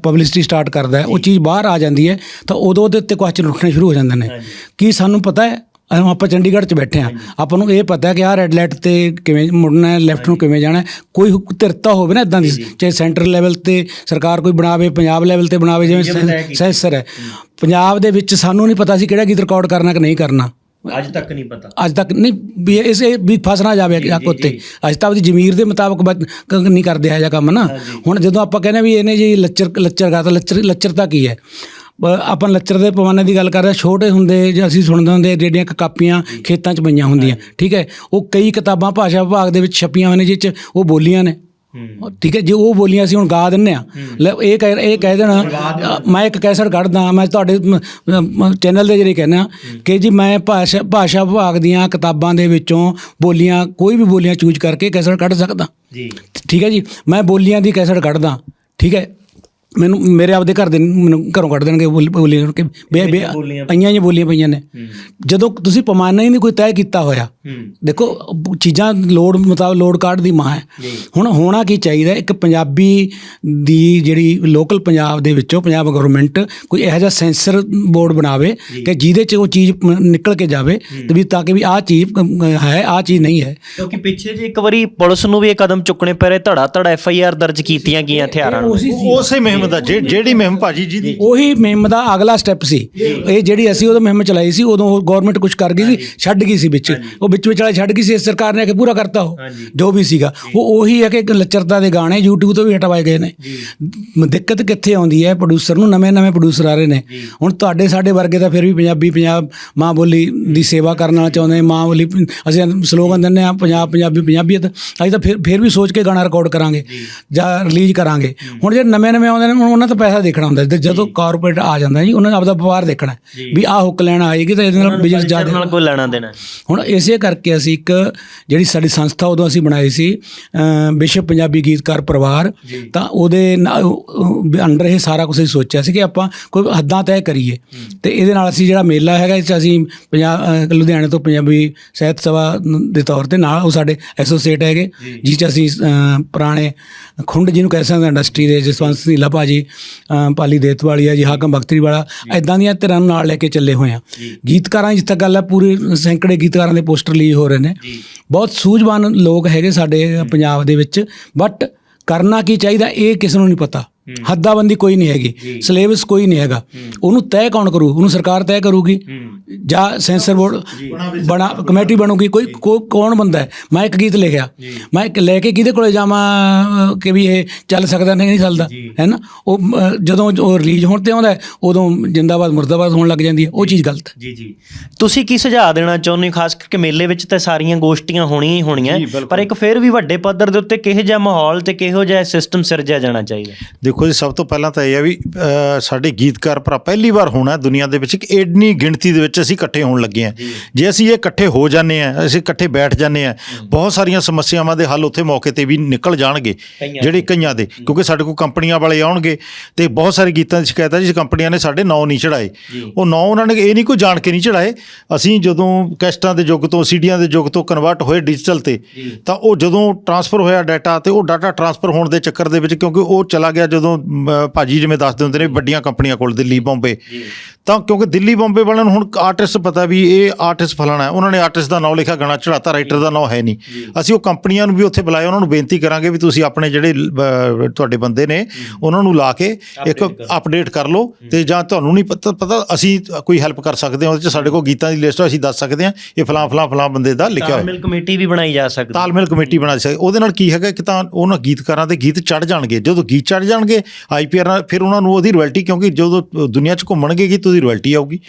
Speaker 2: ਪਬਲਿਸਿਟੀ ਸਟਾਰਟ ਕਰਦਾ ਹੈ ਉਹ ਚੀਜ਼ ਬਾਹਰ ਆ ਜਾਂਦੀ ਹੈ ਤਾਂ ਉਦੋਂ ਉਹਦੇ ਉੱਤੇ ਕੁਐਸਚਨ ਉੱਠਣੇ ਸ਼ੁਰੂ ਹੋ ਜਾਂਦੇ ਨੇ। ਕੀ ਸਾਨੂੰ ਪਤਾ ਹੈ ਅਹ ਆਪਾਂ ਚੰਡੀਗੜ੍ਹ 'ਚ ਬੈਠੇ ਹਾਂ। ਆਪਾਂ ਨੂੰ ਇਹ ਪਤਾ ਹੈ ਕਿ ਆਹ ਰੈੱਡ ਲਾਈਟ ਤੇ ਕਿਵੇਂ ਮੁੜਨਾ ਹੈ ਲੈਫਟ ਨੂੰ ਕਿਵੇਂ ਜਾਣਾ ਹੈ। ਕੋਈ ਹੁਕ- ਧਿਰਤਾ ਹੋਵੇ ਨਾ ਇਦਾਂ ਦੀ ਚਾਹੇ ਸੈਂਟਰ ਲੈਵਲ ਤੇ ਸਰਕਾਰ ਕੋਈ ਬਣਾਵੇ ਪੰਜਾਬ ਲੈਵਲ ਤੇ ਬਣਾਵੇ ਜਿਵੇਂ ਸੈਂਸਰ ਹੈ। ਪੰਜਾਬ ਦੇ ਵਿੱਚ ਸਾਨੂੰ ਨਹੀਂ ਪਤਾ ਸੀ ਕਿਹੜਾ ਗੀਤ ਰਿਕਾਰਡ ਕਰਨਾ ਕਿ ਨਹੀਂ ਕਰਨਾ।
Speaker 1: ਅੱਜ ਤੱਕ ਨਹੀਂ ਪਤਾ।
Speaker 2: ਅੱਜ ਤੱਕ ਨਹੀਂ ਵੀ ਇਸ ਇਹ ਵੀ ਫਸ ਨਾ ਜਾਵੇ ਅੱਗ ਉੱਤੇ। ਅੱਜ ਤਾਂ ਉਹਦੀ ਜ਼ਮੀਰ ਦੇ ਮੁਤਾਬਕ ਕ- ਨਹੀਂ ਕਰਦੇ ਇਹ ਜਿਹਾ ਕੰਮ ਨਾ। ਹੁਣ ਜਦੋਂ ਆਪਾਂ ਕਹਿੰਦੇ ਵੀ ਇਹਨੇ ਜੀ ਲੱਚਰ ਲੱਚਰ ਗਾ ਤਾਂ ਲੱਚਰ ਲੱਚਰਤਾ ਕੀ ਹੈ? ਆਪਾਂ ਲੱਚਰ ਦੇ ਪਵਾਨੇ ਦੀ ਗੱਲ ਕਰ ਰਹੇ ਛੋਟੇ ਹੁੰਦੇ ਜੇ ਅਸੀਂ ਸੁਣਦੇ ਹੁੰਦੇ ਜਿਹੜੀਆਂ ਕਾਪੀਆਂ ਖੇਤਾਂ 'ਚ ਪਈਆਂ ਹੁੰਦੀਆਂ ਠੀਕ ਹੈ? ਉਹ ਕਈ ਕਿਤਾਬਾਂ ਭਾਸ਼ਾ ਵਿਭਾਗ ਦੇ ਵਿੱਚ ਛਪੀਆਂ ਹੋਈਆਂ ਨੇ ਜਿਹ 'ਚ ਉਹ ਬੋਲੀਆਂ ਨੇ। ਠੀਕ ਹੈ? ਜੇ ਉਹ ਬੋਲੀਆਂ ਅਸੀਂ ਹੁਣ ਗਾ ਦਿੰਨੇ ਆ ਲੈ ਇਹ ਕਹਿ ਇਹ ਕਹਿ ਦੇਣਾ ਮੈਂ ਇੱਕ ਕੈਸਟ ਕੱਢਦਾ ਮੈਂ ਤੁਹਾਡੇ ਚੈਨਲ ਦੇ ਜਿਹੜੇ ਕਹਿੰਦਾ ਕਿ ਜੀ ਮੈਂ ਭਾਸ਼ਾ ਭਾਸ਼ਾ ਵਿਭਾਗ ਦੀਆਂ ਕਿਤਾਬਾਂ ਦੇ ਵਿੱਚੋਂ ਬੋਲੀਆਂ ਕੋਈ ਵੀ ਬੋਲੀਆਂ ਚੂਜ਼ ਕਰਕੇ ਕੈਸਟ ਕੱਢ ਸਕਦਾ।
Speaker 1: ਜੀ।
Speaker 2: ਠੀਕ ਹੈ ਜੀ? ਮੈਂ ਬੋਲੀਆਂ ਦੀ ਕੈਸਟ ਕੱਢਦਾ। ਠੀਕ ਹੈ? ਮੈਨੂੰ ਮੇਰੇ ਆਪਦੇ ਘਰ ਦੇ ਮੈਨੂੰ ਘਰੋਂ ਕੱਢ ਦੇਣਗੇ ਬੋਲੀ ਕਿ ਬੇ ਬੇ
Speaker 1: ਬੋਲੀਆਂ
Speaker 2: ਪਈਆਂ। ਹੀ ਬੋਲੀਆਂ ਪਈਆਂ ਨੇ। ਜਦੋਂ ਤੁਸੀਂ ਪੈਮਾਨਾ ਹੀ ਨਹੀਂ ਕੋਈ ਤੈਅ ਕੀਤਾ ਹੋਇਆ ਦੇਖੋ ਚੀਜ਼ਾਂ ਲੋੜ ਮੁਤਾਬਕ ਲੋੜ ਕਾਰਡ ਦੀ ਮਾਂ ਹੈ। ਹੁਣ ਹੋਣਾ ਕੀ ਚਾਹੀਦਾ ਇੱਕ ਪੰਜਾਬੀ ਦੀ ਜਿਹੜੀ ਲੋਕਲ ਪੰਜਾਬ ਦੇ ਵਿੱਚੋਂ ਪੰਜਾਬ ਗਵਰਨਮੈਂਟ ਕੋਈ ਇਹੋ ਜਿਹਾ ਸੈਂਸਰ ਬੋਰਡ ਬਣਾਵੇ ਕਿ ਜਿਹਦੇ 'ਚ ਉਹ ਚੀਜ਼ ਨਿਕਲ ਕੇ ਜਾਵੇ ਤੇ ਵੀ ਤਾਂ ਕਿ ਵੀ ਆਹ ਚੀਜ਼ ਹੈ ਆਹ ਚੀਜ਼ ਨਹੀਂ ਹੈ।
Speaker 1: ਕਿਉਂਕਿ ਪਿੱਛੇ ਜੇ ਇੱਕ ਵਾਰੀ ਪੁਲਿਸ ਨੂੰ ਵੀ ਇਹ ਕਦਮ ਚੁੱਕਣੇ ਪੈ ਰਹੇ ਧੜਾ ਧੜਾ ਐਫ ਆਈ ਆਰ ਦਰਜ ਕੀਤੀਆਂ ਗਈਆਂ ਹਥਿਆਰਾਂ ਨੂੰ।
Speaker 3: ਉਸੇ ਮੁਹਿੰਮ ਮੁਹਿੰਮ ਦਾ ਜੇ- ਜਿਹੜੀ ਮੁਹਿੰਮ ਭਾਜੀ ਜੀ ਦੀ।
Speaker 2: ਉਹੀ ਮੁਹਿੰਮ ਦਾ ਅਗਲਾ ਸਟੈਪ ਸੀ। ਇਹ ਜਿਹੜੀ ਅਸੀਂ ਉਦੋਂ ਮੁਹਿੰਮ ਚਲਾਈ ਸੀ ਉਦੋਂ ਗਵਰਨਮੈਂਟ ਕੁਝ ਕਰ ਗਈ ਸੀ ਛੱਡ ਗਈ ਸੀ ਵਿੱਚ। ਉਹ ਵਿੱਚ ਵਿੱਚ ਵਾਲੇ ਛੱਡ ਗਈ ਸੀ ਇਸ ਸਰਕਾਰ ਨੇ ਆ ਕੇ ਪੂਰਾ ਕਰਤਾ ਉਹ ਜੋ ਵੀ ਸੀਗਾ। ਉਹ ਉਹੀ ਹੈ ਕਿ ਇੱਕ ਲੱਚਰਤਾ ਦੇ ਗਾਣੇ YouTube ਤੋਂ ਵੀ ਹਟਵਾਏ ਗਏ ਨੇ। ਮ- ਦਿੱਕਤ ਕਿੱਥੇ ਆਉਂਦੀ ਹੈ? ਪ੍ਰੋਡਿਊਸਰ ਨੂੰ ਨਵੇਂ ਨਵੇਂ ਪ੍ਰੋਡਿਊਸਰ ਆ ਰਹੇ ਨੇ। ਹੁਣ ਤੁਹਾਡੇ ਸਾਡੇ ਵਰਗੇ ਤਾਂ ਫਿਰ ਵੀ ਪੰਜਾਬੀ ਪੰਜਾਬ ਮਾਂ ਬੋਲੀ ਦੀ ਸੇਵਾ ਕਰਨ ਚਾਹੁੰਦੇ ਮਾਂ ਬੋਲੀ ਅਸੀਂ ਸਲੋਗਨ ਦਿੰਦੇ ਆ ਪੰਜਾਬ ਪੰਜਾਬੀ ਪੰਜਾਬੀਅਤ। ਅਸੀਂ ਤਾਂ ਫਿਰ ਫਿਰ ਵੀ ਸੋਚ ਕੇ ਗਾਣਾ ਰਿਕਾਰਡ ਕਰਾਂਗੇ ਜਾਂ। ਰਿਲੀਜ਼ ਕਰਾਂਗੇ। ਹੁਣ ਜਿਹੜੇ ਨਵੇਂ ਨਵੇਂ ਆਉਂਦੇ ਨੇ ਹੁਣ ਉਹਨਾਂ ਤੋਂ ਪੈਸਾ ਦੇਖਣਾ ਹੁੰਦਾ ਤੇ ਜਦੋਂ ਕਾਰਪੋਰੇਟ ਆ ਜਾਂਦਾ ਜੀ ਉਹਨਾਂ ਨੇ ਆਪਦਾ ਵਪਾਰ ਦੇਖਣਾ। ਵੀ ਆਹ ਹੁੱਕ ਲੈਣ ਆਏਗੀ ਤਾਂ ਇਹਦੇ ਨਾਲ ਬਿਜ਼ਨਸ ਜ਼ਿਆਦਾ
Speaker 1: ਨਾਲ ਕੋਈ ਲੈਣਾ ਦੇਣਾ।
Speaker 2: ਹੁਣ ਇਸੇ ਕਰਕੇ ਅਸੀਂ ਇੱਕ ਜਿਹੜੀ ਸਾਡੀ ਸੰਸਥਾ ਉਦੋਂ ਅਸੀਂ ਬਣਾਈ ਸੀ ਵਿਸ਼ਵ ਪੰਜਾਬੀ ਗੀਤਕਾਰ ਪਰਿਵਾਰ ਤਾਂ ਉਹਦੇ ਅੰਡਰ ਇਹ ਸਾਰਾ ਕੁਝ ਅਸੀਂ ਸੋਚਿਆ ਸੀ ਕਿ ਆਪਾਂ ਕੋਈ ਹੱਦਾਂ ਤੈਅ ਕਰੀਏ। ਤੇ ਇਹਦੇ ਨਾਲ ਅਸੀਂ ਜਿਹੜਾ ਮੇਲਾ ਹੈਗਾ ਇਸ 'ਚ ਅਸੀਂ ਪੰਜਾਬ ਲੁਧਿਆਣੇ ਤੋਂ ਪੰਜਾਬੀ ਸਾਹਿਤ ਸਭਾ ਦੇ ਤੌਰ ਤੇ ਨਾਲ ਉਹ ਸਾਡੇ ਐਸੋਸੀਏਟ ਹੈਗੇ ਜਿਸ 'ਚ ਅਸੀਂ ਪੁਰਾਣੇ ਖੁੰਡ ਜਿਹਨੂੰ ਕਹਿ ਸਕਦੇ ਇੰਡਸਟਰੀ ਦੇ ਜਸਵੰਤ ਸਿੰਘਲਾ ਭਾਜੀ ਅ, ਪਾਲੀ ਦੇਤਵਾਲੀਆ ਜੀ ਹਾਕਮ ਬਖਤਰੀ ਵਾਲਾ ਐਦਾਂ ਦੀਆਂ ਧਿਰਾਂ ਨੂੰ ਨਾਲ ਲੈ ਕੇ ਚੱਲੇ ਹੋਏ ਆ। ਗੀਤਕਾਰਾਂ ਜਿੱਥੇ ਗੱਲ ਹੈ ਪੂਰੇ ਸੈਂਕੜੇ ਗੀਤਕਾਰਾਂ ਦੇ ਪੋਸਟਰ ਰਿਲੀਜ਼ ਹੋ ਰਹੇ ਨੇ। ਬਹੁਤ ਸੂਝਵਾਨ ਲੋਕ ਹੈਗੇ ਸਾਡੇ ਪੰਜਾਬ ਦੇ ਵਿੱਚ ਬਟ ਕਰਨਾ ਕੀ ਚਾਹੀਦਾ ਇਹ ਕਿਸ ਨੂੰ ਨਹੀਂ ਪਤਾ। ਹੱਦਾਬੰਦੀ ਕੋਈ ਨਹੀਂ ਹੈਗੀ। ਸਿਲੇਬਸ ਕੋਈ ਨਹੀਂ ਹੈਗਾ। ਉਹਨੂੰ ਤੈਅ ਕੌਣ ਕਰੂ? ਉਹਨੂੰ ਸਰਕਾਰ ਤੈਅ ਕਰੂਗੀ? ਜਾਂ ਸੈਂਸਰ ਬੋਰਡ ਬਣਾ ਕਮੇਟੀ ਬਣੂਗੀ? ਕੋਈ ਕੌਣ ਬੰਦਾ ਹੈ? ਮੈਂ ਇੱਕ ਗੀਤ ਲਿਖਿਆ। ਮੈਂ ਇੱਕ ਲੈ ਕੇ ਕਿਹਦੇ ਕੋਲੇ ਜਾਵਾਂ ਕਿ ਵੀ ਇਹ ਚੱਲ ਸਕਦਾ ਨਹੀਂ ਨਹੀਂ ਚੱਲਦਾ ਹੈ ਨਾ? ਉਹ ਜਦੋਂ ਉਹ ਰਿਲੀਜ਼ ਹੋਣ ਤੇ ਆਉਂਦਾ ਉਦੋਂ ਜਿੰਦਾਬਾਦ ਮੁਰਦਾਬਾਦ ਹੋਣ ਲੱਗ ਜਾਂਦੀ ਹੈ। ਉਹ ਚੀਜ਼ ਗਲਤ ਹੈ।
Speaker 1: ਜੀ ਜੀ। ਤੁਸੀਂ ਕੀ ਸੁਝਾਅ ਦੇਣਾ ਚਾਹੁੰਦੇ ਹੋ? ਖਾਸ ਕਰਕੇ ਮੇਲੇ ਵਿੱਚ ਤਾਂ ਸਾਰੀਆਂ ਗੋਸ਼ਟੀਆਂ ਹੋਣੀਆਂ ਹੀ ਹੋਣੀਆਂ। ਪਰ ਇੱਕ ਫਿਰ ਵੀ ਵੱਡੇ ਪੱਧਰ ਦੇ ਉੱਤੇ ਕਿਹੋ ਜਿਹਾ ਮਾਹੌਲ ਤੇ ਕਿਹੋ ਜਿਹਾ ਸਿਸਟਮ ਸਿਰਜਿਆ ਜਾਣਾ ਚਾਹੀਦਾ?
Speaker 3: ਦੇਖੋ ਜੀ ਸਭ ਤੋਂ ਪਹਿਲਾਂ ਤਾਂ ਇਹ ਹੈ ਵੀ ਸਾਡੇ ਗੀਤਕਾਰ ਭਰਾ ਪਹਿਲੀ ਵਾਰ ਹੋਣਾ ਦੁਨੀਆ ਦੇ ਵਿੱਚ ਕਿ ਇੰਨੀ ਗਿਣਤੀ ਦੇ ਵਿੱਚ ਅਸੀਂ ਇਕੱਠੇ ਹੋਣ ਲੱਗੇ ਹਾਂ। ਜੇ। ਅਸੀਂ ਇਹ ਇਕੱਠੇ ਹੋ ਜਾਂਦੇ ਹਾਂ ਅਸੀਂ ਇਕੱਠੇ ਬੈਠ ਜਾਂਦੇ ਹਾਂ ਬਹੁਤ ਸਾਰੀਆਂ ਸਮੱਸਿਆਵਾਂ ਦੇ ਹੱਲ ਉੱਥੇ ਮੌਕੇ ਤੇ ਵੀ ਨਿਕਲ ਜਾਣਗੇ ਜਿਹੜੇ ਕਈਆਂ ਦੇ ਕਿਉਂਕਿ ਸਾਡੇ ਕੋਲ ਕੰਪਨੀਆਂ ਵਾਲੇ ਆਉਣਗੇ ਤੇ ਬਹੁਤ ਸਾਰੇ ਗੀਤਾਂ ਦੀ ਸ਼ਿਕਾਇਤ ਹੈ ਜਿਸ ਕੰਪਨੀਆਂ ਨੇ ਸਾਡੇ ਨਾਂ ਨਹੀਂ ਚੜਾਏ ਉਹ ਨਾਂ ਉਹਨਾਂ ਨੇ ਇਹ ਨਹੀਂ ਕੋਈ ਜਾਣ ਕੇ ਨਹੀਂ ਚੜਾਏ ਅਸੀਂ ਜਦੋਂ ਕੈਸਟਾਂ ਦੇ ਯੁੱਗ ਤੋਂ ਸੀਡੀਆਂ ਦੇ ਯੁੱਗ ਤੋਂ ਕਨਵਰਟ ਹੋਏ ਡਿਜੀਟਲ ਤੇ ਤਾਂ ਉਹ ਜਦੋਂ ਟਰਾਂਸਫਰ ਹੋਇਆ ਡਾਟਾ ਤੇ ਉਹ ਡਾਟਾ ਟਰਾਂਸਫਰ ਹੋਣ ਦੇ ਚੱਕਰ ਦੇ ਵਿੱਚ ਕਿਉਂਕਿ ਉਹ ਚਲਾ ਗਿਆ ਜਦੋਂ ਮ, ਭਾਜੀ ਜਿਵੇਂ ਦੱਸਦੇ ਹੁੰਦੇ ਨੇ ਵੱਡੀਆਂ ਕੰਪਨੀਆਂ ਕੋਲ ਦਿੱਲੀ ਬੰਬੇ ਤਾਂ ਕਿਉਂਕਿ ਦਿੱਲੀ ਬੰਬੇ ਵਾਲਿਆਂ ਨੂੰ ਹੁਣ ਆਰਟਿਸਟ ਪਤਾ ਵੀ ਇਹ ਆਰਟਿਸਟ ਫਲਾਣਾ ਹੈ। ਉਹਨਾਂ ਨੇ ਆਰਟਿਸਟ ਦਾ ਨਾਮ ਲਿਖਿਆ ਗਾਣਾ ਚੜਾਤਾ ਰਾਈਟਰ ਦਾ ਨਾਮ ਹੈ ਨਹੀਂ। ਅਸੀਂ ਉਹ ਕੰਪਨੀਆਂ ਨੂੰ ਵੀ ਉੱਥੇ ਬੁਲਾਇਆ ਉਹਨਾਂ ਨੂੰ ਬੇਨਤੀ ਕਰਾਂਗੇ ਵੀ ਤੁਸੀਂ ਆਪਣੇ ਜਿਹੜੇ ਤੁਹਾਡੇ ਬੰਦੇ ਨੇ ਉਹਨਾਂ ਨੂੰ ਲਾ ਕੇ ਇੱਕ ਅਪਡੇਟ ਕਰ ਲਓ ਤੇ ਜਾਂ ਤੁਹਾਨੂੰ ਨਹੀਂ ਪਤਾ ਪਤਾ ਅਸੀਂ ਕੋਈ ਹੈਲਪ ਕਰ ਸਕਦੇ ਹਾਂ ਉਹਦੇ ਚ ਸਾਡੇ ਕੋਲ ਗੀਤਾਂ ਦੀ ਲਿਸਟ ਅਸੀਂ ਦੱਸ ਸਕਦੇ ਹਾਂ ਇਹ ਫਲਾਂ ਫਲਾਂ ਫਲਾਂ ਬੰਦੇ ਦਾ ਲਿਖਿਆ ਹੋਇਆ।
Speaker 1: ਤਾਲਮੇਲ ਕਮੇਟੀ ਵੀ ਬਣਾਈ ਜਾ ਸਕਦੀ
Speaker 3: ਤਾਲਮੇਲ ਕਮੇਟੀ ਬਣਾ ਸਕਦੇ ਉਹਦੇ ਨਾਲ ਕੀ ਹੈਗਾ ਕਿ ਤਾਂ ਉਹਨਾਂ ਗੀਤਕਾਰਾਂ ਦੇ ਗੀਤ ਚੜ ਜਾਣਗੇ। ਜਦੋਂ ਗੀਤ ਚੜ ਜਾਣਗੇ ਆਈਪੀਆਰ ਨਾਲ ਫਿਰ ਉਹਨਾਂ ਨੂੰ ਉਹਦੀ ਰਾਇਲਟੀ ਕਿਉਂਕਿ ਜਦੋਂ ਦੁਨੀਆ 'ਚ ਘੁੰਮਣਗੇ ਗੀਤ ਉਹਦੀ ਰਾਇਲਟੀ ਆਊਗੀ।